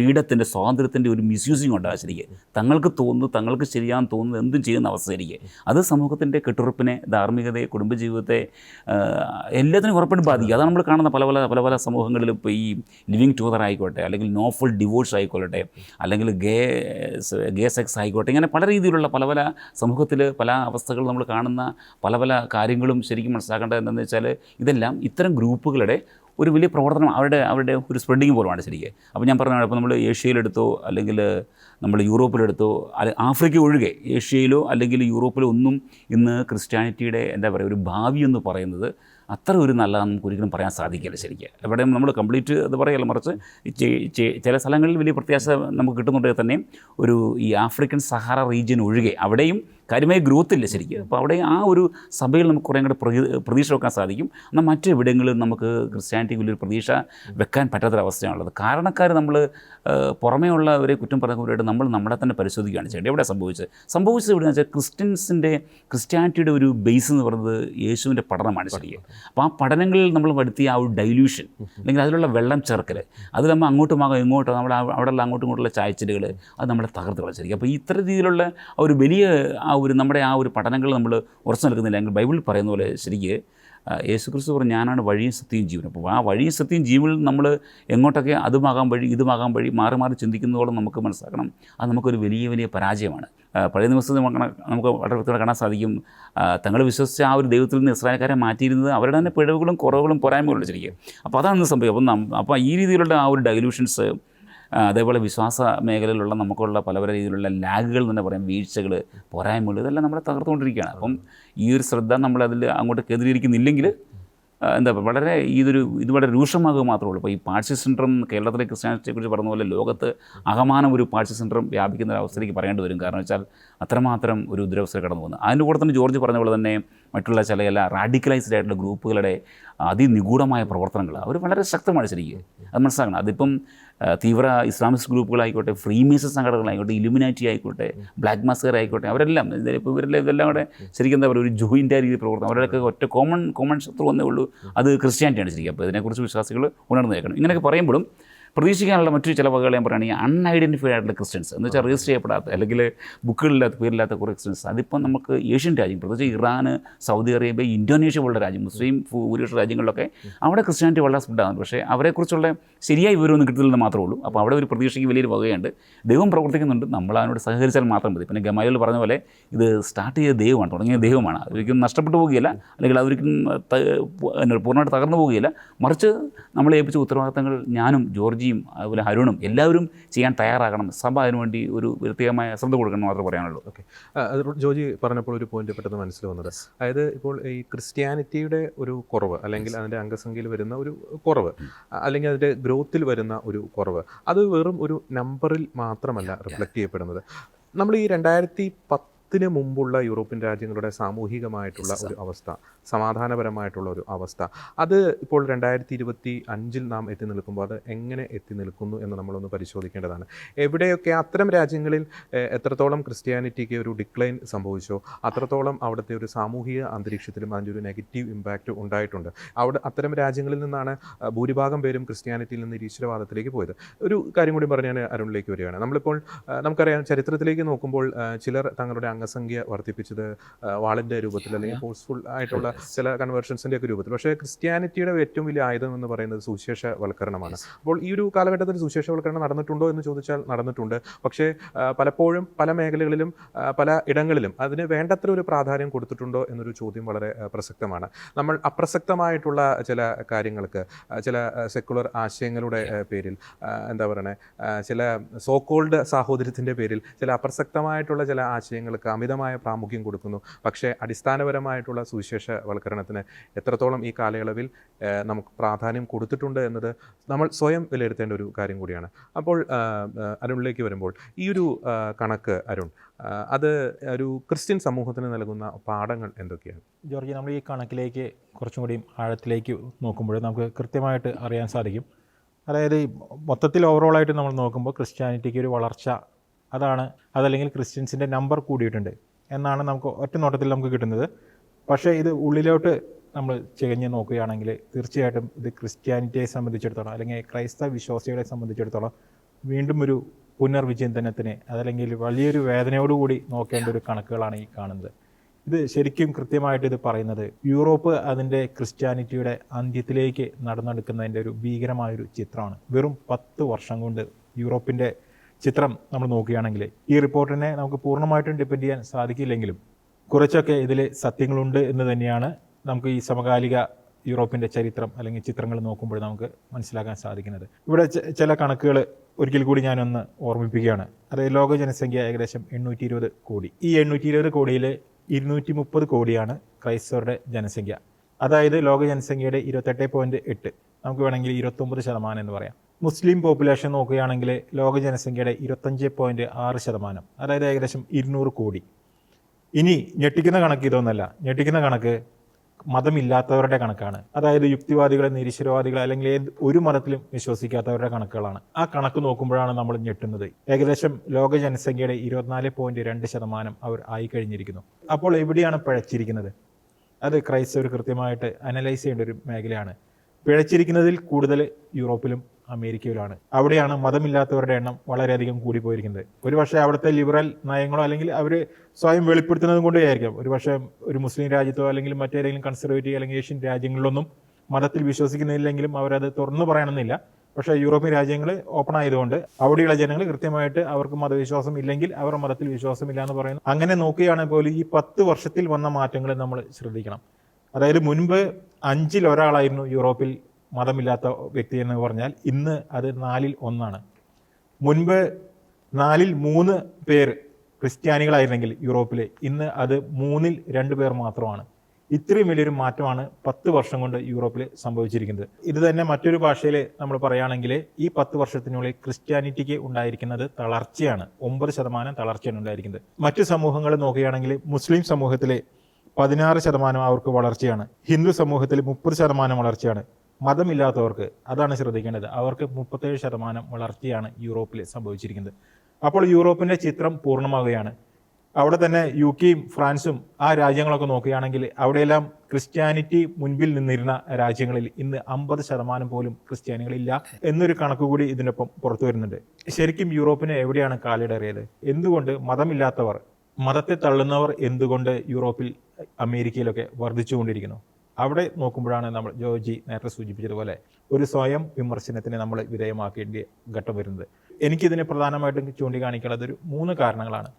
ഫ്രീഡത്തിന്റെ സ്വാതന്ത്ര്യത്തിന്റെ ഒരു മിസ്യൂസിങ് ഉണ്ടാകാൻ ശരിക്കും. തങ്ങൾക്ക് തോന്നുന്നു തങ്ങൾക്ക് ശരിയാണെന്ന് തോന്നുന്നത് എന്തും ചെയ്യുന്ന അവസ്ഥ അത് സമൂഹത്തിന്റെ കെട്ടുറപ്പിനെ ധാർമ്മികതയെ കുടുംബജീവിതത്തെ എല്ലാത്തിനും ഉറപ്പായിട്ടും ബാധിക്കും. അതാണ് നമ്മൾ കാണുന്ന പല പല പല പല സമൂഹങ്ങളിൽ ഇപ്പോൾ ഈ ലിവിങ് ടൂതർ ആയിക്കോട്ടെ അല്ലെങ്കിൽ നോഫുൾ ഡിവോഴ്സ് ആയിക്കോട്ടെ അല്ലെങ്കിൽ ഗേ ഗേ സെക്സ് ആയിക്കോട്ടെ ഇങ്ങനെ പല രീതിയിലുള്ള പല പല സമൂഹത്തിൽ പല അവസ്ഥകൾ നമ്മൾ കാണുന്ന പല പല കാര്യങ്ങളും ശരിക്കും മനസ്സിലാക്കേണ്ടത് എന്താണെന്ന് വെച്ചാൽ ഇതെല്ലാം ഇത്തരം ഗ്രൂപ്പുകളുടെ ഒരു വലിയ പ്രവർത്തനം അവരുടെ അവരുടെ ഒരു സ്പ്രെഡിങ് പോലുമാണ് ശരിക്കും. അപ്പോൾ ഞാൻ പറഞ്ഞതാണ് ഇപ്പോൾ നമ്മൾ ഏഷ്യയിലെടുത്തോ അല്ലെങ്കിൽ നമ്മൾ യൂറോപ്പിലെടുത്തോ അല്ലെ ആഫ്രിക്ക ഒഴികെ ഏഷ്യയിലോ അല്ലെങ്കിൽ യൂറോപ്പിലോ ഒന്നും ഇന്ന് ക്രിസ്ത്യാനിറ്റിയുടെ എന്താ പറയുക ഒരു ഭാവി എന്ന് പറയുന്നത് അത്ര ഒരു നല്ലതാണെന്ന് നമുക്ക് ഒരിക്കലും പറയാൻ സാധിക്കില്ല ശരിക്കും. ഇവിടെ നമ്മൾ കംപ്ലീറ്റ് അത് പറയല്ല മറിച്ച് ചില സ്ഥലങ്ങളിൽ വലിയ പ്രത്യാശ നമുക്ക് കിട്ടുന്നുണ്ടെങ്കിൽ തന്നെയും ഒരു ഈ ആഫ്രിക്കൻ സഹാറ റീജിയൻ ഒഴികെ അവിടെയും കാര്യമായ ഗ്രോത്ത് ഇല്ല ശരിക്കും. അപ്പോൾ അവിടെ ആ ഒരു സഭയിൽ നമുക്ക് കുറേ കൂടെ പ്രതി- പ്രതീക്ഷ വെക്കാൻ സാധിക്കും. എന്നാൽ മറ്റെവിടെങ്കിലും നമുക്ക് ക്രിസ്ത്യാനിറ്റി വലിയൊരു പ്രതീക്ഷ വെക്കാൻ പറ്റാത്തൊരവസ്ഥയാണുള്ളത്. കാരണക്കാർ നമ്മൾ പുറമേ ഉള്ളവരെ കുറ്റം പറഞ്ഞവരായിട്ട് നമ്മൾ നമ്മളെ തന്നെ പരിശോധിക്കുകയാണ് ചെയ്യേണ്ടത്. എവിടെ സംഭവിച്ചത്? സംഭവിച്ചത് എവിടെയെന്ന് വെച്ചാൽ ക്രിസ്ത്യൻസിന്റെ ക്രിസ്ത്യാനിറ്റിയുടെ ഒരു ബേസ് എന്ന് പറയുന്നത് യേശുവിന്റെ പഠനമാണ് ശരിക്കും. അപ്പോൾ ആ പഠനങ്ങളിൽ നമ്മൾ വരുത്തിയ ആ ഒരു ഡൈല്യൂഷൻ അല്ലെങ്കിൽ അതിലുള്ള വെള്ളം ചേർക്കൽ അത് നമ്മൾ അങ്ങോട്ടും ആകാം ഇങ്ങോട്ടും നമ്മൾ അവിടെയുള്ള അങ്ങോട്ടും ഇങ്ങോട്ടുള്ള ചായച്ചിലുകൾ അത് നമ്മളെ തകർത്ത് കളച്ചിരിക്കും അപ്പോൾ ഇത്തരം രീതിയിലുള്ള ഒരു വലിയ ആ ഒരു നമ്മുടെ ആ ഒരു പഠനങ്ങൾ നമ്മൾ ഉറച്ചു നിൽക്കുന്നില്ല എങ്കിൽ ബൈബിളിൽ പറയുന്ന പോലെ ശരിക്ക് യേശു യേശുക്രിസ്തു പറഞ്ഞു ഞാനാണ് വഴിയും സത്യവും ജീവനും. അപ്പോൾ ആ വഴിയും സത്യവും ജീവനിൽ നമ്മൾ എങ്ങോട്ടൊക്കെ അതുമാകാൻ വഴി ഇതുമാകാൻ വഴി മാറി മാറി ചിന്തിക്കുന്നതോളം നമുക്ക് മനസ്സിലാക്കണം. അത് നമുക്കൊരു വലിയ വലിയ പരാജയമാണ്. പഴയ ദിവസം നമുക്ക് വളരെ വ്യക്തമായി കാണാൻ സാധിക്കും. തങ്ങൾ വിശ്വസിച്ച ആ ഒരു ദൈവത്തിൽ നിന്ന് ഇസ്രായേൽക്കാരെ മാറ്റിയിരുന്നത് അവരുടെ തന്നെ പിഴവുകളും കുറവുകളും പോരായ്മകളും ശരിക്കും. അപ്പോൾ അതാണ് സംഭവം. അപ്പം അപ്പോൾ ഈ രീതിയിലുള്ള ആ ഒരു ഡൈലൂഷൻസ് അതേപോലെ വിശ്വാസ മേഖലയിലുള്ള നമുക്കുള്ള പല പല രീതിയിലുള്ള ലാഗുകൾ തന്നെ പറയാം വീഴ്ചകൾ പോരായ്മകൾ ഇതെല്ലാം നമ്മളെ തകർത്തുകൊണ്ടിരിക്കുകയാണ്. അപ്പം ഈ ഒരു ശ്രദ്ധ നമ്മളതിൽ അങ്ങോട്ട് കേന്ദ്രീകരിക്കുന്നില്ലെങ്കിൽ എന്താ വളരെ ഇതൊരു ഇത് വളരെ രൂക്ഷമാകുക മാത്രമേ ഉള്ളൂ. ഇപ്പോൾ ഈ പാഴ്സി സിൻഡ്രം കേരളത്തിലെ ക്രിസ്ത്യാനിറ്റിയെക്കുറിച്ച് പറഞ്ഞ പോലെ ലോകത്ത് അകമാനം ഒരു പാഴ്സി സിൻഡ്രം വ്യാപിക്കുന്ന ഒരു അവസ്ഥയിലേക്ക് പറയേണ്ടി വരും. കാരണം വെച്ചാൽ അത്രമാത്രം ഒരു ദുരവസ്ഥ കടന്നു പോകുന്നു. അതിന്റെ കൂടെ തന്നെ ജോർജ് പറഞ്ഞ പോലെ തന്നെ മറ്റുള്ള ചില ചില റാഡിക്കലൈസ്ഡ് ആയിട്ടുള്ള ഗ്രൂപ്പുകളുടെ അതിനിഗൂഢമായ പ്രവർത്തനങ്ങൾ അവർ വളരെ ശക്തമാണ് ശരിക്കും അത് മനസ്സിലാക്കണം. അതിപ്പം തീവ്ര ഇസ്ലാമിസ്റ്റ് ഗ്രൂപ്പുകളായിക്കോട്ടെ ഫ്രീമീസ സംഘടനകളായിക്കോട്ടെ ഇലുമിനാറ്റി ആയിക്കോട്ടെ ബ്ലാക്ക് മാസ്കർ ആയിക്കോട്ടെ അവരെല്ലാം ഇപ്പോൾ ഇവരെല്ലാം ഇതെല്ലാം കൂടെ ശരിക്കും എന്താ പറയുക ഒരു ജോയിന്റെ രീതിയിൽ പ്രവർത്തനം. അവരുടെയൊക്കെ ഒറ്റ കോമൺ കോമൺ ശത്രു വന്നേ ഉള്ളൂ. അത് ക്രിസ്ത്യാനിറ്റിയാണ് ശരിക്കും. അപ്പോൾ ഇതിനെക്കുറിച്ച് വിശ്വാസികൾ ഉണർന്നു നിൽക്കണം ഇങ്ങനെയൊക്കെ പറയുമ്പോഴും പ്രതീക്ഷിക്കാനുള്ള മറ്റു ചില വകകൾ ഞാൻ പറയുകയാണെങ്കിൽ അൺഐഡന്റിഫൈഡ് ആയിട്ടുള്ള ക്രിസ്ത്യൻസ് എന്ന് വെച്ചാൽ രജിസ്റ്റർ ചെയ്യപ്പെടാത്ത അല്ലെങ്കിൽ ബുക്കുകളില്ലാത്ത പേരില്ലാത്ത കുറേ ക്രിസ്ത്യൻസ് അതിപ്പം നമുക്ക് ഏഷ്യൻ രാജ്യം പ്രത്യേകിച്ച് ഇറാൻ സൗദി അറേബ്യ ഇന്തോനേഷ്യ പോലുള്ള രാജ്യം മുസ്ലിം ഭൂരിപക്ഷ രാജ്യങ്ങളിലൊക്കെ അവിടെ ക്രിസ്ത്യാനിറ്റി വളരെ സ്പ്രെഡാകുന്നു പക്ഷേ അവരെക്കുറിച്ചുള്ള ശരിയായ വിവരമൊന്നും കിട്ടുന്നില്ലെന്ന് മാത്രമേ ഉള്ളൂ. അപ്പോൾ അവിടെ ഒരു പ്രതീക്ഷയ്ക്ക് വലിയൊരു വകയുണ്ട്. ദൈവം പ്രവർത്തിക്കുന്നുണ്ട്. നമ്മൾ അതിനോട് സഹകരിച്ചാൽ മാത്രം മതി. പിന്നെ ഗമാലിൽ പറഞ്ഞ പോലെ ഇത് സ്റ്റാർട്ട് ചെയ്ത ദൈവമാണ് തുടങ്ങിയ ദൈവമാണ്. അതൊരിക്കലും നഷ്ടപ്പെട്ടു പോകുകയില്ല അല്ലെങ്കിൽ അതൊരിക്കലും പൂർണമായിട്ട് തകർന്നു പോവുകയില്ല. മറിച്ച് നമ്മളെ ഏൽപ്പിച്ച ഉത്തരവാദിത്തങ്ങൾ ഞാനും ജോർജിയും അതുപോലെ അരുണും എല്ലാവരും ചെയ്യാൻ തയ്യാറാകണം. സഭ അതിനുവേണ്ടി ഒരു പ്രത്യേകമായ ശ്രദ്ധ കൊടുക്കണം മാത്രമേ പറയാനുള്ളൂ. ഓക്കെ. ജോജി പറഞ്ഞപ്പോൾ ഒരു പോയിന്റ് പെട്ടെന്ന് മനസ്സിൽ വന്നത്. അതായത് ഇപ്പോൾ ഈ ക്രിസ്ത്യാനിറ്റിയുടെ ഒരു കുറവ് അല്ലെങ്കിൽ അതിന്റെ അംഗസംഖ്യയിൽ വരുന്ന ഒരു കുറവ് അല്ലെങ്കിൽ അതിന്റെ ഗ്രോത്തിൽ വരുന്ന ഒരു കുറവ്. അത് വെറും ഒരു നമ്പറിൽ മാത്രമല്ല റിഫ്ലക്റ്റ് ചെയ്യപ്പെടുന്നത്. നമ്മൾ ഈ രണ്ടായിരത്തി പത്തിന് മുമ്പുള്ള യൂറോപ്യൻ രാജ്യങ്ങളുടെ സാമൂഹികമായിട്ടുള്ള ഒരു അവസ്ഥ സമാധാനപരമായിട്ടുള്ള ഒരു അവസ്ഥ. അത് ഇപ്പോൾ രണ്ടായിരത്തി ഇരുപത്തി അഞ്ചിൽ നാം എത്തി നിൽക്കുമ്പോൾ അത് എങ്ങനെ എത്തി നിൽക്കുന്നു എന്ന് നമ്മളൊന്ന് പരിശോധിക്കേണ്ടതാണ്. എവിടെയൊക്കെ അത്തരം രാജ്യങ്ങളിൽ എത്രത്തോളം ക്രിസ്ത്യാനിറ്റിക്ക് ഒരു ഡിക്ലൈൻ സംഭവിച്ചോ അത്രത്തോളം അവിടുത്തെ ഒരു സാമൂഹിക അന്തരീക്ഷത്തിലും അതിന്റെ ഒരു നെഗറ്റീവ് ഇമ്പാക്റ്റ് ഉണ്ടായിട്ടുണ്ട്. അവിടെ അത്തരം രാജ്യങ്ങളിൽ നിന്നാണ് ഭൂരിഭാഗം പേരും ക്രിസ്ത്യാനിറ്റിയിൽ നിന്ന് ഈശ്വരവാദത്തിലേക്ക് പോയത്. ഒരു കാര്യം കൂടി പറഞ്ഞാൽ അരുണിലേക്ക് വരികയാണ്. നമ്മളിപ്പോൾ നമുക്കറിയാം ചരിത്രത്തിലേക്ക് നോക്കുമ്പോൾ ചിലർ തങ്ങളുടെ അംഗസംഖ്യ വർദ്ധിപ്പിച്ചത് വാളിന്റെ രൂപത്തിൽ അല്ലെങ്കിൽ ഫോഴ്സ്ഫുൾ ആയിട്ടുള്ള ചില കൺവേർഷൻസിന്റെ ഒക്കെ രൂപത്തിൽ. പക്ഷേ ക്രിസ്ത്യാനിറ്റിയുടെ ഏറ്റവും വലിയ ആയുധം എന്ന് പറയുന്നത് സുശേഷ വൽക്കരണമാണ് അപ്പോൾ ഈ ഒരു കാലഘട്ടത്തിൽ സുശേഷ വൽക്കരണം നടന്നിട്ടുണ്ടോ എന്ന് ചോദിച്ചാൽ നടന്നിട്ടുണ്ട്. പക്ഷേ പലപ്പോഴും പല മേഖലകളിലും പല ഇടങ്ങളിലും അതിന് വേണ്ടത്ര ഒരു പ്രാധാന്യം കൊടുത്തിട്ടുണ്ടോ എന്നൊരു ചോദ്യം വളരെ പ്രസക്തമാണ്. നമ്മൾ അപ്രസക്തമായിട്ടുള്ള ചില കാര്യങ്ങൾക്ക് ചില സെക്കുലർ ആശയങ്ങളുടെ പേരിൽ എന്താ പറയണേ ചില സോക്കോൾഡ് സാഹോദര്യത്തിന്റെ പേരിൽ ചില അപ്രസക്തമായിട്ടുള്ള ചില ആശയങ്ങൾക്ക് കാര്യങ്ങൾക്ക് അമിതമായ പ്രാമുഖ്യം കൊടുക്കുന്നു. പക്ഷേ അടിസ്ഥാനപരമായിട്ടുള്ള സുവിശേഷ സുവിശേഷവൽക്കരണത്തിന് എത്രത്തോളം ഈ കാലയളവിൽ നമുക്ക് പ്രാധാന്യം കൊടുത്തിട്ടുണ്ട് എന്നത് നമ്മൾ സ്വയം വിലയിരുത്തേണ്ട ഒരു കാര്യം കൂടിയാണ്. അപ്പോൾ അരുണിലേക്ക് വരുമ്പോൾ ഈ ഒരു കണക്ക് അരുൺ അത് ഒരു ക്രിസ്ത്യൻ സമൂഹത്തിന് നൽകുന്ന പാഠങ്ങൾ എന്തൊക്കെയാണ്? ജോർജ് നമ്മൾ ഈ കണക്കിലേക്ക് കുറച്ചും കൂടി ആഴത്തിലേക്ക് നോക്കുമ്പോൾ നമുക്ക് കൃത്യമായിട്ട് അറിയാൻ സാധിക്കും. അതായത് മൊത്തത്തിൽ ഓവറോളായിട്ട് നമ്മൾ നോക്കുമ്പോൾ ക്രിസ്ത്യാനിറ്റിക്ക് ഒരു വളർച്ച അതാണ് അതല്ലെങ്കിൽ ക്രിസ്ത്യൻസിന്റെ നമ്പർ കൂടിയിട്ടുണ്ട് എന്നാണ് നമുക്ക് ഒറ്റ നോട്ടത്തിൽ നമുക്ക് കിട്ടുന്നത്. പക്ഷേ ഇത് ഉള്ളിലോട്ട് നമ്മൾ ചെകഞ്ഞ് നോക്കുകയാണെങ്കിൽ തീർച്ചയായിട്ടും ഇത് ക്രിസ്ത്യാനിറ്റിയെ സംബന്ധിച്ചിടത്തോളം അല്ലെങ്കിൽ ക്രൈസ്തവ വിശ്വാസികളെ സംബന്ധിച്ചിടത്തോളം വീണ്ടും ഒരു പുനർവിചിന്തനത്തിന് അതല്ലെങ്കിൽ വലിയൊരു വേദനയോടുകൂടി നോക്കേണ്ട ഒരു കണക്കുകളാണ് ഈ കാണുന്നത്. ഇത് ശരിക്കും കൃത്യമായിട്ട് ഇത് പറയുന്നത് യൂറോപ്പ് അതിന്റെ ക്രിസ്ത്യാനിറ്റിയുടെ അന്ത്യത്തിലേക്ക് നടന്നെടുക്കുന്നതിന്റെ ഒരു ഭീകരമായൊരു ചിത്രമാണ്. വെറും പത്ത് വർഷം കൊണ്ട് യൂറോപ്പിന്റെ ചിത്രം നമ്മൾ നോക്കുകയാണെങ്കിൽ ഈ റിപ്പോർട്ടിനെ നമുക്ക് പൂർണമായിട്ടും ഡിപ്പെൻഡ് ചെയ്യാൻ സാധിക്കില്ലെങ്കിലും കുറച്ചൊക്കെ ഇതിൽ സത്യങ്ങളുണ്ട് എന്ന് തന്നെയാണ് നമുക്ക് ഈ സമകാലിക യൂറോപ്പിന്റെ ചരിത്രം അല്ലെങ്കിൽ ചിത്രങ്ങൾ നോക്കുമ്പോൾ നമുക്ക് മനസ്സിലാക്കാൻ സാധിക്കുന്നത്. ഇവിടെ ചില കണക്കുകൾ ഒരിക്കൽ കൂടി ഞാനൊന്ന് ഓർമ്മിപ്പിക്കുകയാണ്. അതായത് ലോക ജനസംഖ്യ ഏകദേശം എണ്ണൂറ്റി ഇരുപത് കോടി. ഈ എണ്ണൂറ്റി ഇരുപത് കോടിയിൽ ഇരുന്നൂറ്റി മുപ്പത് കോടിയാണ് ക്രൈസ്തവരുടെ ജനസംഖ്യ. അതായത് ലോക ജനസംഖ്യയുടെ ഇരുപത്തെട്ട് പോയിന്റ് എട്ട്. നമുക്ക് വേണമെങ്കിൽ ഇരുപത്തൊമ്പത് ശതമാനം എന്ന് പറയാം. മുസ്ലിം പോപ്പുലേഷൻ നോക്കുകയാണെങ്കിൽ ലോക ജനസംഖ്യയുടെ ഇരുപത്തഞ്ച് പോയിന്റ് ആറ് ശതമാനം അതായത് ഏകദേശം ഇരുന്നൂറ് കോടി. ഇനി ഞെട്ടിക്കുന്ന കണക്ക് ഇതൊന്നല്ല. ഞെട്ടിക്കുന്ന കണക്ക് മതമില്ലാത്തവരുടെ കണക്കാണ്. അതായത് യുക്തിവാദികളെ നിരീശ്വരവാദികളെ അല്ലെങ്കിൽ ഏത് ഒരു മതത്തിലും വിശ്വസിക്കാത്തവരുടെ കണക്കുകളാണ്. ആ കണക്ക് നോക്കുമ്പോഴാണ് നമ്മൾ ഞെട്ടുന്നത്. ഏകദേശം ലോക ജനസംഖ്യയുടെ ഇരുപത്തിനാല് പോയിന്റ് രണ്ട് ശതമാനം അവർ ആയി കഴിഞ്ഞിരിക്കുന്നു അപ്പോൾ എവിടെയാണ് പിഴച്ചിരിക്കുന്നത്? അത് ക്രൈസ്തവർ കൃത്യമായിട്ട് അനലൈസ് ചെയ്യേണ്ട ഒരു മേഖലയാണ്. പിഴച്ചിരിക്കുന്നതിൽ കൂടുതൽ യൂറോപ്പിലും അമേരിക്കയിലുമാണ് അവിടെയാണ് മതമില്ലാത്തവരുടെ എണ്ണം വളരെയധികം കൂടിപ്പോയിരിക്കുന്നത്. ഒരുപക്ഷെ അവിടുത്തെ ലിബറൽ നയങ്ങളോ അല്ലെങ്കിൽ അവർ സ്വയം വെളിപ്പെടുത്തുന്നത് കൊണ്ടേ ആയിരിക്കാം ഒരുപക്ഷെ ഒരു മുസ്ലിം രാജ്യത്തോ അല്ലെങ്കിൽ മറ്റേതെങ്കിലും കൺസർവേറ്റീവ് അല്ലെങ്കിൽ ഏഷ്യൻ രാജ്യങ്ങളിലൊന്നും മതത്തിൽ വിശ്വസിക്കുന്നില്ലെങ്കിലും അവരത് തുറന്നു പറയണമെന്നില്ല. പക്ഷേ യൂറോപ്യൻ രാജ്യങ്ങൾ ഓപ്പൺ ആയതുകൊണ്ട് അവിടെയുള്ള ജനങ്ങൾ കൃത്യമായിട്ട് അവർക്ക് മതവിശ്വാസം ഇല്ലെങ്കിൽ അവർ മതത്തിൽ വിശ്വാസമില്ല എന്ന് പറയുന്നു. അങ്ങനെ നോക്കുകയാണെങ്കിൽ പോലും ഈ പത്ത് വർഷത്തിൽ വന്ന മാറ്റങ്ങൾ നമ്മൾ ശ്രദ്ധിക്കണം. അതായത് മുൻപ് അഞ്ചിൽ ഒരാളായിരുന്നു യൂറോപ്പിൽ മതമില്ലാത്ത വ്യക്തി എന്ന് പറഞ്ഞാൽ ഇന്ന് അത് നാലിൽ ഒന്നാണ്. മുൻപ് നാലിൽ മൂന്ന് പേർ ക്രിസ്ത്യാനികളായിരുന്നെങ്കിൽ യൂറോപ്പിലെ ഇന്ന് അത് മൂന്നിൽ രണ്ട് പേർ മാത്രമാണ്. ഇത്രയും വലിയൊരു മാറ്റമാണ് പത്ത് വർഷം കൊണ്ട് യൂറോപ്പിൽ സംഭവിച്ചിരിക്കുന്നത്. ഇത് തന്നെ മറ്റൊരു ഭാഷയിൽ നമ്മൾ പറയുകയാണെങ്കിൽ ഈ പത്ത് വർഷത്തിനുള്ളിൽ ക്രിസ്ത്യാനിറ്റിക്ക് ഉണ്ടായിരിക്കുന്നത് തളർച്ചയാണ്. ഒമ്പത് ശതമാനം തളർച്ചയാണ് ഉണ്ടായിരിക്കുന്നത്. മറ്റു സമൂഹങ്ങൾ നോക്കുകയാണെങ്കിൽ മുസ്ലിം സമൂഹത്തിലെ പതിനാറ് ശതമാനം അവർക്ക് വളർച്ചയാണ്. ഹിന്ദു സമൂഹത്തിൽ മുപ്പത് ശതമാനം വളർച്ചയാണ്. മതമില്ലാത്തവർക്ക് അതാണ് ശ്രദ്ധിക്കേണ്ടത്. അവർക്ക് മുപ്പത്തേഴ് ശതമാനം വളർച്ചയാണ് യൂറോപ്പിൽ സംഭവിച്ചിരിക്കുന്നത്. അപ്പോൾ യൂറോപ്പിന്റെ ചിത്രം പൂർണമാവുകയാണ്. അവിടെ തന്നെ യു കെയും ഫ്രാൻസും ആ രാജ്യങ്ങളൊക്കെ നോക്കുകയാണെങ്കിൽ അവിടെയെല്ലാം ക്രിസ്ത്യാനിറ്റി മുൻപിൽ നിന്നിരുന്ന രാജ്യങ്ങളിൽ ഇന്ന് അമ്പത് ശതമാനം പോലും ക്രിസ്ത്യാനികളില്ല എന്നൊരു കണക്ക് കൂടി ഇതിനൊപ്പം പുറത്തു വരുന്നുണ്ട്. ശരിക്കും യൂറോപ്പിന് എവിടെയാണ് കാലിടറിയത്? എന്തുകൊണ്ട് മതമില്ലാത്തവർ മതത്തെ തള്ളുന്നവർ എന്തുകൊണ്ട് യൂറോപ്പിൽ അമേരിക്കയിലൊക്കെ വർദ്ധിച്ചുകൊണ്ടിരിക്കുന്നു? അവിടെ നോക്കുമ്പോഴാണ് നമ്മൾ ജോജി നേരത്തെ സൂചിപ്പിച്ചതുപോലെ ഒരു സ്വയം വിമർശനത്തിന് നമ്മൾ വിധേയമാക്കേണ്ട ഘട്ടം വരുന്നത്. എനിക്കിതിനെ പ്രധാനമായിട്ടും ചൂണ്ടിക്കാണിക്കേണ്ടത് ഒരു മൂന്ന് കാരണങ്ങളാണ്.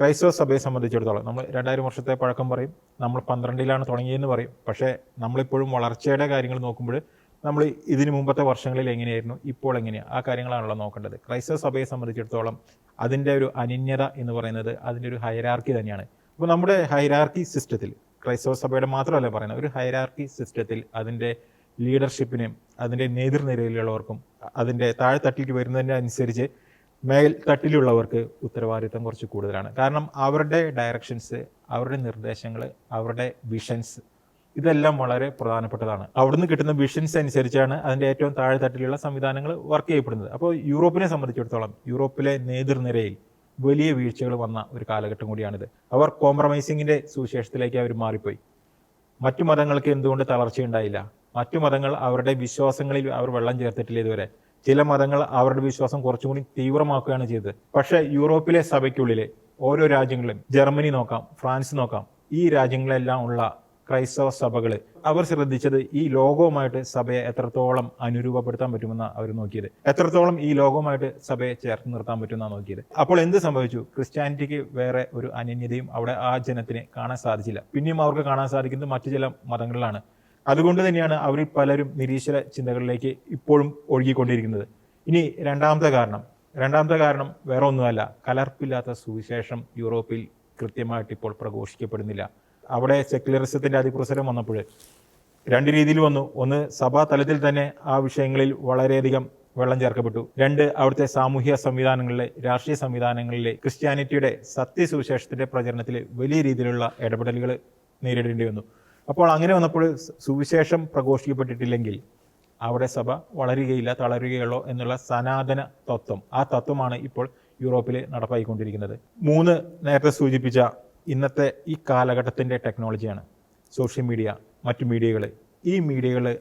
ക്രൈസ്തവ സഭയെ സംബന്ധിച്ചിടത്തോളം നമ്മൾ രണ്ടായിരം വർഷത്തെ പഴക്കം പറയും നമ്മൾ പന്ത്രണ്ടിലാണ് തുടങ്ങിയെന്ന് പറയും. പക്ഷേ നമ്മളിപ്പോഴും വളർച്ചയുടെ കാര്യങ്ങൾ നോക്കുമ്പോൾ നമ്മൾ ഇതിനു മുമ്പത്തെ വർഷങ്ങളിൽ എങ്ങനെയായിരുന്നു ഇപ്പോൾ എങ്ങനെയാണ് ആ കാര്യങ്ങളാണല്ലോ നോക്കേണ്ടത്. ക്രൈസ്തവ സഭയെ സംബന്ധിച്ചിടത്തോളം അതിന്റെ ഒരു അനന്യത എന്ന് പറയുന്നത് അതിന്റെ ഒരു ഹൈരാർക്കി തന്നെയാണ്. അപ്പോൾ നമ്മുടെ ഹൈരാർക്കി സിസ്റ്റത്തിൽ ക്രൈസ്തവ സഭയുടെ മാത്രമല്ല പറയുന്നത്. ഒരു ഹൈറാർക്കി സിസ്റ്റത്തിൽ അതിന്റെ ലീഡർഷിപ്പിനും അതിന്റെ നേതൃനിരയിലുള്ളവർക്കും അതിന്റെ താഴെത്തട്ടിലേക്ക് വരുന്നതിന് അനുസരിച്ച് മേൽ തട്ടിലുള്ളവർക്ക് ഉത്തരവാദിത്തം കുറച്ച് കൂടുതലാണ്. കാരണം അവരുടെ ഡയറക്ഷൻസ് അവരുടെ നിർദ്ദേശങ്ങൾ അവരുടെ വിഷൻസ് ഇതെല്ലാം വളരെ പ്രധാനപ്പെട്ടതാണ്. അവിടുന്ന് കിട്ടുന്ന വിഷൻസ് അനുസരിച്ചാണ് അതിന്റെ ഏറ്റവും താഴെത്തട്ടിലുള്ള സംവിധാനങ്ങൾ വർക്ക് ചെയ്യപ്പെടുന്നത്. അപ്പോൾ യൂറോപ്പിനെ സംബന്ധിച്ചിടത്തോളം യൂറോപ്പിലെ നേതൃനിരയിൽ വലിയ വീഴ്ചകൾ വന്ന ഒരു കാലഘട്ടം കൂടിയാണിത്. അവർ കോംപ്രമൈസിങ്ങിന്റെ സുവിശേഷത്തിലേക്ക് അവർ മാറിപ്പോയി. മറ്റു മതങ്ങൾക്ക് എന്തുകൊണ്ട് തളർച്ചയുണ്ടായില്ല മറ്റു മതങ്ങൾ അവരുടെ വിശ്വാസങ്ങളിൽ അവർ വെള്ളം ചേർത്തിട്ടില്ല ഇതുവരെ. ചില മതങ്ങൾ അവരുടെ വിശ്വാസം കുറച്ചും കൂടി തീവ്രമാക്കുകയാണ് ചെയ്തത്. പക്ഷേ യൂറോപ്പിലെ സഭയ്ക്കുള്ളിലെ ഓരോ രാജ്യങ്ങളിലും ജർമ്മനി നോക്കാം ഫ്രാൻസ് നോക്കാം ഈ രാജ്യങ്ങളെല്ലാം ഉള്ള ക്രൈസ്തവ സഭകൾ അവർ ശ്രദ്ധിച്ചത് ഈ ലോകവുമായിട്ട് സഭയെ എത്രത്തോളം അനുരൂപപ്പെടുത്താൻ പറ്റുമെന്ന് അവർ നോക്കിയത്. എത്രത്തോളം ഈ ലോകവുമായിട്ട് സഭയെ ചേർത്ത് നിർത്താൻ പറ്റുമെന്നാണ് നോക്കിയത്. അപ്പോൾ എന്ത് സംഭവിച്ചു? ക്രിസ്ത്യാനിറ്റിക്ക് വേറെ ഒരു അനന്യതയും അവിടെ ആ ജനത്തിന് കാണാൻ സാധിച്ചില്ല. പിന്നെയും അവർക്ക് കാണാൻ സാധിക്കുന്നത് മറ്റു ചില മതങ്ങളിലാണ്. അതുകൊണ്ട് തന്നെയാണ് അവരിൽ പലരും നിരീശ്വര ചിന്തകളിലേക്ക് ഇപ്പോഴും ഒഴുകിക്കൊണ്ടിരിക്കുന്നത്. ഇനി രണ്ടാമത്തെ കാരണം. രണ്ടാമത്തെ കാരണം വേറെ ഒന്നുമല്ല കലർപ്പില്ലാത്ത സുവിശേഷം യൂറോപ്പിൽ കൃത്യമായിട്ട് ഇപ്പോൾ പ്രഘോഷിക്കപ്പെടുന്നില്ല. അവിടെ സെക്യുലറിസത്തിന്റെ അതിപ്രസരം വന്നപ്പോൾ രണ്ട് രീതിയിൽ വന്നു. ഒന്ന് സഭാ തലത്തിൽ തന്നെ ആ വിഷയങ്ങളിൽ വളരെയധികം വെള്ളം ചേർക്കപ്പെട്ടു. രണ്ട് അവിടുത്തെ സാമൂഹ്യ സംവിധാനങ്ങളിലെ രാഷ്ട്രീയ സംവിധാനങ്ങളിലെ ക്രിസ്ത്യാനിറ്റിയുടെ സത്യസുവിശേഷത്തിന്റെ പ്രചരണത്തിൽ വലിയ രീതിയിലുള്ള ഇടപെടലുകൾ നേരിടേണ്ടി വന്നു. അപ്പോൾ അങ്ങനെ വന്നപ്പോൾ സുവിശേഷം പ്രഘോഷിക്കപ്പെട്ടിട്ടില്ലെങ്കിൽ അവിടെ സഭ വളരുകയില്ല തളരുകയുള്ളോ എന്നുള്ള സനാതന തത്വം. ആ തത്വമാണ് ഇപ്പോൾ യൂറോപ്പിൽ നടപ്പായിക്കൊണ്ടിരിക്കുന്നത്. മൂന്ന് നേരത്തെ സൂചിപ്പിച്ച ഇന്നത്തെ ഈ കാലഘട്ടത്തിന്റെ ടെക്നോളജിയാണ് സോഷ്യൽ മീഡിയ മറ്റു മീഡിയകൾ ഈ മീഡിയകൾ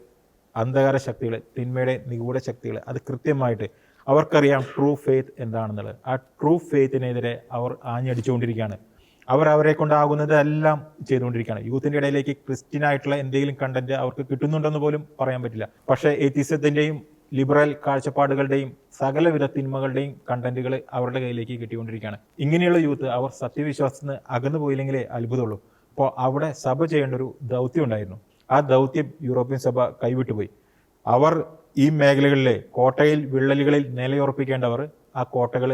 അന്ധകാര ശക്തികൾ തിന്മയുടെ നിഗൂഢ ശക്തികൾ അത് കൃത്യമായിട്ട് അവർക്കറിയാം ട്രൂ ഫെയ്ത്ത് എന്താണെന്നുള്ളത്. ആ ട്രൂ ഫെയ്ത്തിനെതിരെ അവർ ആഞ്ഞടിച്ചുകൊണ്ടിരിക്കുകയാണ്. അവർ അവരെ കൊണ്ടാകുന്നതെല്ലാം ചെയ്തുകൊണ്ടിരിക്കുകയാണ്. യൂത്തിന്റെ ഇടയിലേക്ക് ക്രിസ്ത്യൻ ആയിട്ടുള്ള എന്തെങ്കിലും കണ്ടന്റ് അവർക്ക് കിട്ടുന്നുണ്ടെന്ന് പോലും പറയാൻ പറ്റില്ല. പക്ഷേ എത്തിസത്തിന്റെയും ലിബറൽ കാഴ്ചപ്പാടുകളുടെയും സകലവിധ തിന്മകളുടെയും കണ്ടന്റുകൾ അവരുടെ കയ്യിലേക്ക് കിട്ടിക്കൊണ്ടിരിക്കുകയാണ്. ഇങ്ങനെയുള്ള യൂത്ത് അവർ സത്യവിശ്വാസത്തിന് അകന്നു പോയില്ലെങ്കിലേ അത്ഭുതമുള്ളൂ. അപ്പോൾ അവിടെ സഭ ചെയ്യേണ്ട ഒരു ദൗത്യം ഉണ്ടായിരുന്നു. ആ ദൗത്യം യൂറോപ്യൻ സഭ കൈവിട്ടുപോയി അവർ ഈ മേഖലകളിലെ കോട്ടയിൽ വിള്ളലുകളിൽ നിലയുറപ്പിക്കേണ്ടവർ ആ കോട്ടകൾ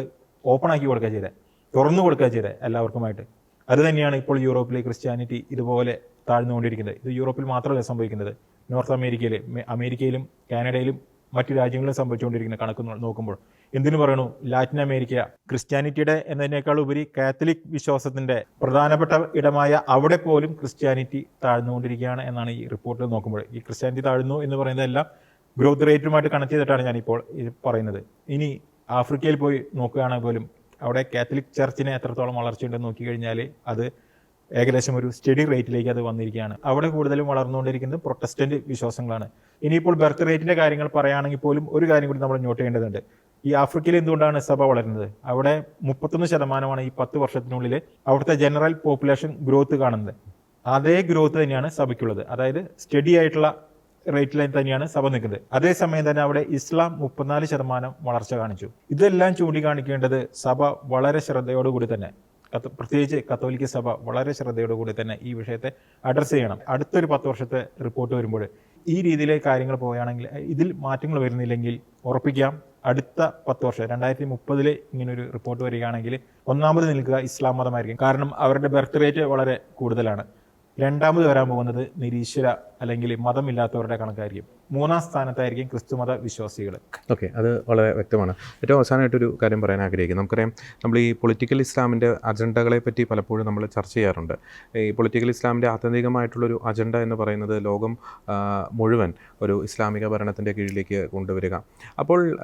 ഓപ്പൺ ആക്കി കൊടുക്കുക ചെയ്തത് തുറന്നു കൊടുക്കുക ചെയ്തത് എല്ലാവർക്കുമായിട്ട്. അത് തന്നെയാണ് ഇപ്പോൾ യൂറോപ്പിലെ ക്രിസ്ത്യാനിറ്റി ഇതുപോലെ താഴ്ന്നുകൊണ്ടിരിക്കുന്നത്. ഇത് യൂറോപ്പിൽ മാത്രമല്ല സംഭവിക്കുന്നത്. നോർത്ത് അമേരിക്കയിൽ അമേരിക്കയിലും കാനഡയിലും മറ്റു രാജ്യങ്ങളിൽ സംഭവിച്ചുകൊണ്ടിരിക്കുന്ന കണക്ക് നോക്കുമ്പോൾ എന്തിനു പറയണു? ലാറ്റിൻ അമേരിക്ക ക്രിസ്ത്യാനിറ്റിയുടെ എന്നതിനേക്കാൾ ഉപരി കാത്തലിക് വിശ്വാസത്തിന്റെ പ്രധാനപ്പെട്ട ഇടമായ അവിടെ പോലും ക്രിസ്ത്യാനിറ്റി താഴ്ന്നുകൊണ്ടിരിക്കുകയാണ് എന്നാണ് ഈ റിപ്പോർട്ടിൽ നോക്കുമ്പോൾ. ഈ ക്രിസ്ത്യാനിറ്റി താഴ്ന്നു എന്ന് പറയുന്നതെല്ലാം ഗ്രോത്ത് റേറ്റുമായിട്ട് കണക്ട് ചെയ്തിട്ടാണ് ഞാനിപ്പോൾ ഇത് പറയുന്നത്. ഇനി ആഫ്രിക്കയിൽ പോയി നോക്കുകയാണെങ്കിൽ പോലും അവിടെ കാത്തലിക് ചർച്ചിന് എത്രത്തോളം വളർച്ചയുണ്ടെന്ന് നോക്കിക്കഴിഞ്ഞാൽ അത് ഏകദേശം ഒരു സ്റ്റഡി റേറ്റിലേക്ക് അത് വന്നിരിക്കുകയാണ്. അവിടെ കൂടുതലും വളർന്നുകൊണ്ടിരിക്കുന്നത് പ്രൊട്ടസ്റ്റന്റ് വിശ്വാസങ്ങളാണ്. ഇനിയിപ്പോൾ ബർത്ത് റേറ്റിന്റെ കാര്യങ്ങൾ പറയുകയാണെങ്കിൽ പോലും ഒരു കാര്യം കൂടി നമ്മൾ നോട്ട് ചെയ്യേണ്ടതുണ്ട്. ഈ ആഫ്രിക്കയിൽ എന്തുകൊണ്ടാണ് സഭ വളരുന്നത്? അവിടെ മുപ്പത്തൊന്ന് ശതമാനമാണ് ഈ പത്ത് വർഷത്തിനുള്ളിൽ അവിടുത്തെ ജനറൽ പോപ്പുലേഷൻ ഗ്രോത്ത് കാണുന്നത്. അതേ ഗ്രോത്ത് തന്നെയാണ് സഭയ്ക്കുള്ളത്. അതായത് സ്റ്റഡി ആയിട്ടുള്ള റേറ്റിൽ തന്നെയാണ് സഭ നിൽക്കുന്നത്. അതേസമയം തന്നെ അവിടെ ഇസ്ലാം മുപ്പത്തിനാല് ശതമാനം വളർച്ച കാണിച്ചു. ഇതെല്ലാം ചൂണ്ടിക്കാണിക്കേണ്ടത് സഭ വളരെ ശ്രദ്ധയോടുകൂടി തന്നെ. പ്രത്യേകിച്ച് കത്തോലിക്ക സഭ വളരെ ശ്രദ്ധയോടുകൂടി തന്നെ ഈ വിഷയത്തെ അഡ്രസ്സ് ചെയ്യണം. അടുത്തൊരു പത്ത് വർഷത്തെ റിപ്പോർട്ട് വരുമ്പോൾ ഈ രീതിയിലെ കാര്യങ്ങൾ പോവുകയാണെങ്കിൽ ഇതിൽ മാറ്റങ്ങൾ വരുന്നില്ലെങ്കിൽ ഉറപ്പിക്കാം. അടുത്ത പത്ത് വർഷം രണ്ടായിരത്തി മുപ്പതിൽ ഇങ്ങനൊരു റിപ്പോർട്ട് വരികയാണെങ്കിൽ ഒന്നാമത് നിൽക്കുക ഇസ്ലാം മതമായിരിക്കും. കാരണം അവരുടെ ബർത്ത് റേറ്റ് വളരെ കൂടുതലാണ്. രണ്ടാമത് വരാൻ പോകുന്നത് നിരീശ്വര അല്ലെങ്കിൽ മതമില്ലാത്തവരുടെ കണക്കായിരിക്കും. മൂന്നാം സ്ഥാനത്തായിരിക്കും ക്രിസ്തുമത വിശ്വാസികൾ. ഓക്കെ അത് വളരെ വ്യക്തമാണ്. ഏറ്റവും അവസാനമായിട്ടൊരു കാര്യം പറയാൻ ആഗ്രഹിക്കുന്നു. നമുക്കറിയാം നമ്മൾ ഈ പൊളിറ്റിക്കൽ ഇസ്ലാമിന്റെ അജണ്ടകളെ പറ്റി പലപ്പോഴും നമ്മൾ ചർച്ച ചെയ്യാറുണ്ട്. ഈ പൊളിറ്റിക്കൽ ഇസ്ലാമിന്റെ ആത്യന്തികമായിട്ടുള്ളൊരു അജണ്ട എന്ന് പറയുന്നത് ലോകം മുഴുവൻ ഒരു ഇസ്ലാമിക ഭരണത്തിന്റെ കീഴിലേക്ക് കൊണ്ടുവരിക. അപ്പോൾ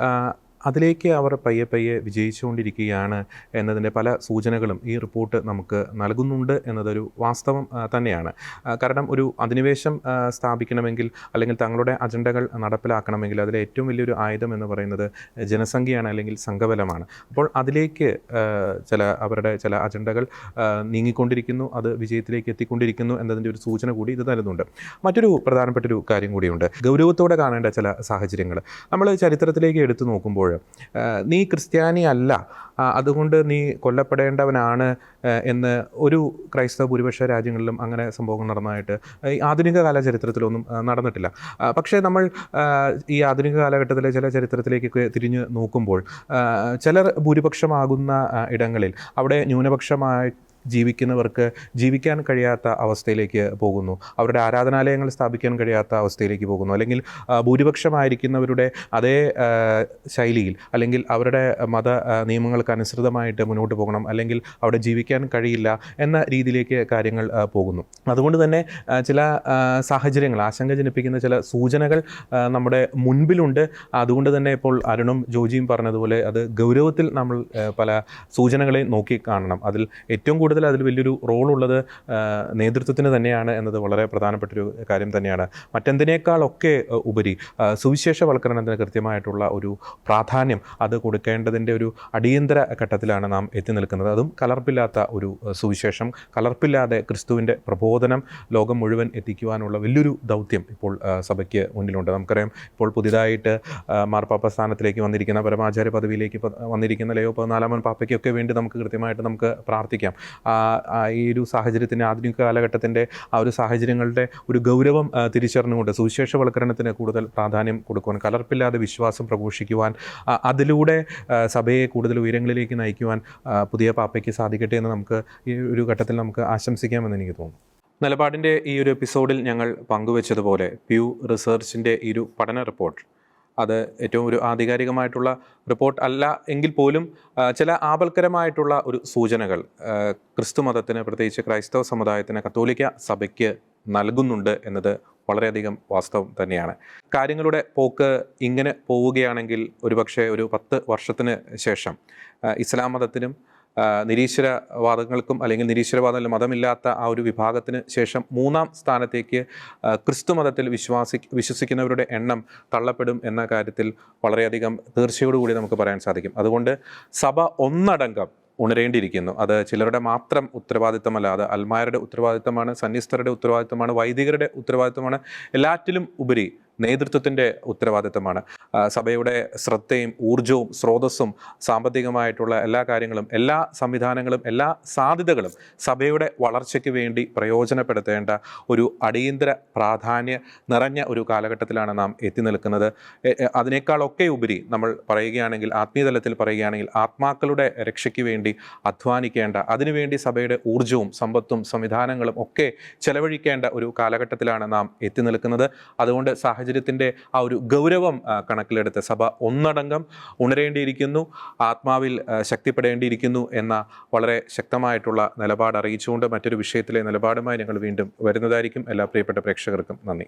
അതിലേക്ക് അവർ പയ്യെ പയ്യെ വിജയിച്ചുകൊണ്ടിരിക്കുകയാണ് എന്നതിന്റെ പല സൂചനകളും ഈ റിപ്പോർട്ട് നമുക്ക് നൽകുന്നുണ്ട് എന്നതൊരു വാസ്തവം തന്നെയാണ്. കാരണം ഒരു അധിനിവേശം സ്ഥാപിക്കണമെങ്കിൽ അല്ലെങ്കിൽ തങ്ങളുടെ അജണ്ടകൾ നടപ്പിലാക്കണമെങ്കിൽ അതിലെ ഏറ്റവും വലിയൊരു ആയുധം എന്ന് പറയുന്നത് ജനസംഖ്യയാണ് അല്ലെങ്കിൽ സംഘബലമാണ്. അപ്പോൾ അതിലേക്ക് ചില അവരുടെ ചില അജണ്ടകൾ നീങ്ങിക്കൊണ്ടിരിക്കുന്നു അത് വിജയത്തിലേക്ക് എത്തിക്കൊണ്ടിരിക്കുന്നു എന്നതിന്റെ ഒരു സൂചന കൂടി ഇത് തരുന്നുണ്ട്. മറ്റൊരു പ്രധാനപ്പെട്ട ഒരു കാര്യം കൂടിയുണ്ട്. ഗൗരവത്തോടെ കാണേണ്ട ചില സാഹചര്യങ്ങൾ. നമ്മൾ ചരിത്രത്തിലേക്ക് എടുത്തു നോക്കുമ്പോൾ ആ, നീ ക്രിസ്ത്യാനി അല്ല അതുകൊണ്ട് നീ കൊല്ലപ്പെടേണ്ടവനാണ് എന്ന് ഒരു ക്രൈസ്തവ ഭൂരിപക്ഷ രാജ്യങ്ങളിലും അങ്ങനെ സംഭവങ്ങൾ നടന്നതായിട്ട് ഈ ആധുനിക കാല ചരിത്രത്തിലൊന്നും നടന്നിട്ടില്ല. പക്ഷേ നമ്മൾ ഈ ആധുനിക കാലഘട്ടത്തിലെ ചില ചരിത്രത്തിലേക്കൊക്കെ തിരിഞ്ഞ് നോക്കുമ്പോൾ ചിലർ ഭൂരിപക്ഷമാകുന്ന ഇടങ്ങളിൽ അവിടെ ന്യൂനപക്ഷമായി ജീവിക്കുന്നവർക്ക് ജീവിക്കാൻ കഴിയാത്ത അവസ്ഥയിലേക്ക് പോകുന്നു. അവരുടെ ആരാധനാലയങ്ങൾ സ്ഥാപിക്കാൻ കഴിയാത്ത അവസ്ഥയിലേക്ക് പോകുന്നു. അല്ലെങ്കിൽ ഭൂരിപക്ഷമായിരിക്കുന്നവരുടെ അതേ ശൈലിയിൽ അല്ലെങ്കിൽ അവരുടെ മത നിയമങ്ങൾക്ക് അനുസൃതമായിട്ട് മുന്നോട്ട് പോകണം അല്ലെങ്കിൽ അവിടെ ജീവിക്കാൻ കഴിയില്ല എന്ന രീതിയിലേക്ക് കാര്യങ്ങൾ പോകുന്നു. അതുകൊണ്ട് തന്നെ ചില സാഹചര്യങ്ങൾ ആശങ്ക ജനിപ്പിക്കുന്ന ചില സൂചനകൾ നമ്മുടെ മുൻപിലുണ്ട്. അതുകൊണ്ട് തന്നെ ഇപ്പോൾ അരുണും ജോജിയും പറഞ്ഞതുപോലെ അത് ഗൗരവത്തിൽ നമ്മൾ പല സൂചനകളെ നോക്കി കാണണം. അതിൽ ഏറ്റവും കൂടുതൽ അതിൽ വലിയൊരു റോളുള്ളത് നേതൃത്വത്തിന് തന്നെയാണ് എന്നത് വളരെ പ്രധാനപ്പെട്ടൊരു കാര്യം തന്നെയാണ്. മറ്റെന്തിനേക്കാളൊക്കെ ഉപരി സുവിശേഷവൽക്കരണത്തിന് കൃത്യമായിട്ടുള്ള ഒരു പ്രാധാന്യം അത് കൊടുക്കേണ്ടതിന്റെ ഒരു അടിയന്തര ഘട്ടത്തിലാണ് നാം എത്തി നിൽക്കുന്നത്. അതും കലർപ്പില്ലാത്ത ഒരു സുവിശേഷം കലർപ്പില്ലാതെ ക്രിസ്തുവിന്റെ പ്രബോധനം ലോകം മുഴുവൻ എത്തിക്കുവാനുള്ള വലിയൊരു ദൗത്യം ഇപ്പോൾ സഭയ്ക്ക് മുന്നിലുണ്ട്. നമുക്കറിയാം ഇപ്പോൾ പുതിയതായിട്ട് മാർപ്പാപ്പ സ്ഥാനത്തിലേക്ക് വന്നിരിക്കുന്ന പരമാചാര്യ പദവിയിലേക്ക് വന്നിരിക്കുന്ന ലയോ പതിനാലാമൻ പാപ്പയ്ക്കൊക്കെ വേണ്ടി നമുക്ക് കൃത്യമായിട്ട് നമുക്ക് പ്രാർത്ഥിക്കാം. ഈ ഒരു സാഹചര്യത്തിന് ആധുനിക കാലഘട്ടത്തിന്റെ ആ ഒരു സാഹചര്യങ്ങളുടെ ഒരു ഗൗരവം തിരിച്ചറിഞ്ഞുകൊണ്ട് സുവിശേഷവൽക്കരണത്തിന് കൂടുതൽ പ്രാധാന്യം കൊടുക്കുവാൻ കലർപ്പില്ലാതെ വിശ്വാസം പ്രഘോഷിക്കുവാൻ അതിലൂടെ സഭയെ കൂടുതൽ ഉയരങ്ങളിലേക്ക് നയിക്കുവാൻ പുതിയ പാപ്പയ്ക്ക് സാധിക്കട്ടെ എന്ന് നമുക്ക് ഈ ഒരു ഘട്ടത്തിൽ നമുക്ക് ആശംസിക്കാമെന്ന് എനിക്ക് തോന്നുന്നു. നിലപാടിന്റെ ഈ ഒരു എപ്പിസോഡിൽ ഞങ്ങൾ പങ്കുവച്ചതുപോലെ പ്യൂ റിസർച്ചിന്റെ ഈ ഒരു പഠന റിപ്പോർട്ട് അത് ഏറ്റവും ഒരു ആധികാരികമായിട്ടുള്ള റിപ്പോർട്ട് അല്ല എങ്കിൽ പോലും ചില ആപൽക്കരമായിട്ടുള്ള ഒരു സൂചനകൾ ക്രിസ്തു മതത്തിന് പ്രത്യേകിച്ച് ക്രൈസ്തവ സമുദായത്തിന് കത്തോലിക്ക സഭയ്ക്ക് നൽകുന്നുണ്ട് എന്നത് വളരെയധികം വാസ്തവം തന്നെയാണ്. കാര്യങ്ങളുടെ പോക്ക് ഇങ്ങനെ പോവുകയാണെങ്കിൽ ഒരുപക്ഷെ ഒരു പത്ത് വർഷത്തിന് ശേഷം ഇസ്ലാം മതത്തിനും നിരീശ്വരവാദങ്ങൾക്കും അല്ലെങ്കിൽ നിരീശ്വരവാദം അല്ലെങ്കിൽ മതമില്ലാത്ത ആ ഒരു വിഭാഗത്തിന് ശേഷം മൂന്നാം സ്ഥാനത്തേക്ക് ക്രിസ്തു മതത്തിൽ വിശ്വാസി വിശ്വസിക്കുന്നവരുടെ എണ്ണം തള്ളപ്പെടും എന്ന കാര്യത്തിൽ വളരെയധികം തീർച്ചയോടുകൂടി നമുക്ക് പറയാൻ സാധിക്കും. അതുകൊണ്ട് സഭ ഒന്നടങ്കം ഉണരേണ്ടിയിരിക്കുന്നു. അത് ചിലരുടെ മാത്രം ഉത്തരവാദിത്തമല്ല അത് അൽമാരുടെ ഉത്തരവാദിത്തമാണ് സന്യസ്തരുടെ ഉത്തരവാദിത്തമാണ് വൈദികരുടെ ഉത്തരവാദിത്തമാണ് എല്ലാറ്റിലും ഉപരി നേതൃത്വത്തിന്റെ ഉത്തരവാദിത്തമാണ്. സഭയുടെ ശ്രദ്ധയും ഊർജവും സ്രോതസ്സും സാമ്പത്തികമായിട്ടുള്ള എല്ലാ കാര്യങ്ങളും എല്ലാ സംവിധാനങ്ങളും എല്ലാ സാധ്യതകളും സഭയുടെ വളർച്ചയ്ക്ക് വേണ്ടി പ്രയോജനപ്പെടുത്തേണ്ട ഒരു അടിയന്തര പ്രാധാന്യ നിറഞ്ഞ ഒരു കാലഘട്ടത്തിലാണ് നാം എത്തി നിൽക്കുന്നത്. അതിനേക്കാളൊക്കെ ഉപരി നമ്മൾ പറയുകയാണെങ്കിൽ ആത്മീയതലത്തിൽ പറയുകയാണെങ്കിൽ ആത്മാക്കളുടെ രക്ഷയ്ക്ക് വേണ്ടി അധ്വാനിക്കേണ്ട അതിനുവേണ്ടി സഭയുടെ ഊർജവും സമ്പത്തും സംവിധാനങ്ങളും ഒക്കെ ചെലവഴിക്കേണ്ട ഒരു കാലഘട്ടത്തിലാണ് നാം എത്തി നിൽക്കുന്നത്. അതുകൊണ്ട് സാഹചര്യത്തിന്റെ ആ ഒരു ഗൗരവം കണക്കിലെടുത്ത് സഭ ഒന്നടങ്കം ഉണരേണ്ടിയിരിക്കുന്നു ആത്മാവിൽ ശക്തിപ്പെടേണ്ടിയിരിക്കുന്നു എന്ന വളരെ ശക്തമായിട്ടുള്ള നിലപാട് അറിയിച്ചുകൊണ്ട് മറ്റൊരു വിഷയത്തിലെ നിലപാടുമായി ഞങ്ങൾ വീണ്ടും വരുന്നതായിരിക്കും. എല്ലാ പ്രിയപ്പെട്ട പ്രേക്ഷകർക്കും നന്ദി.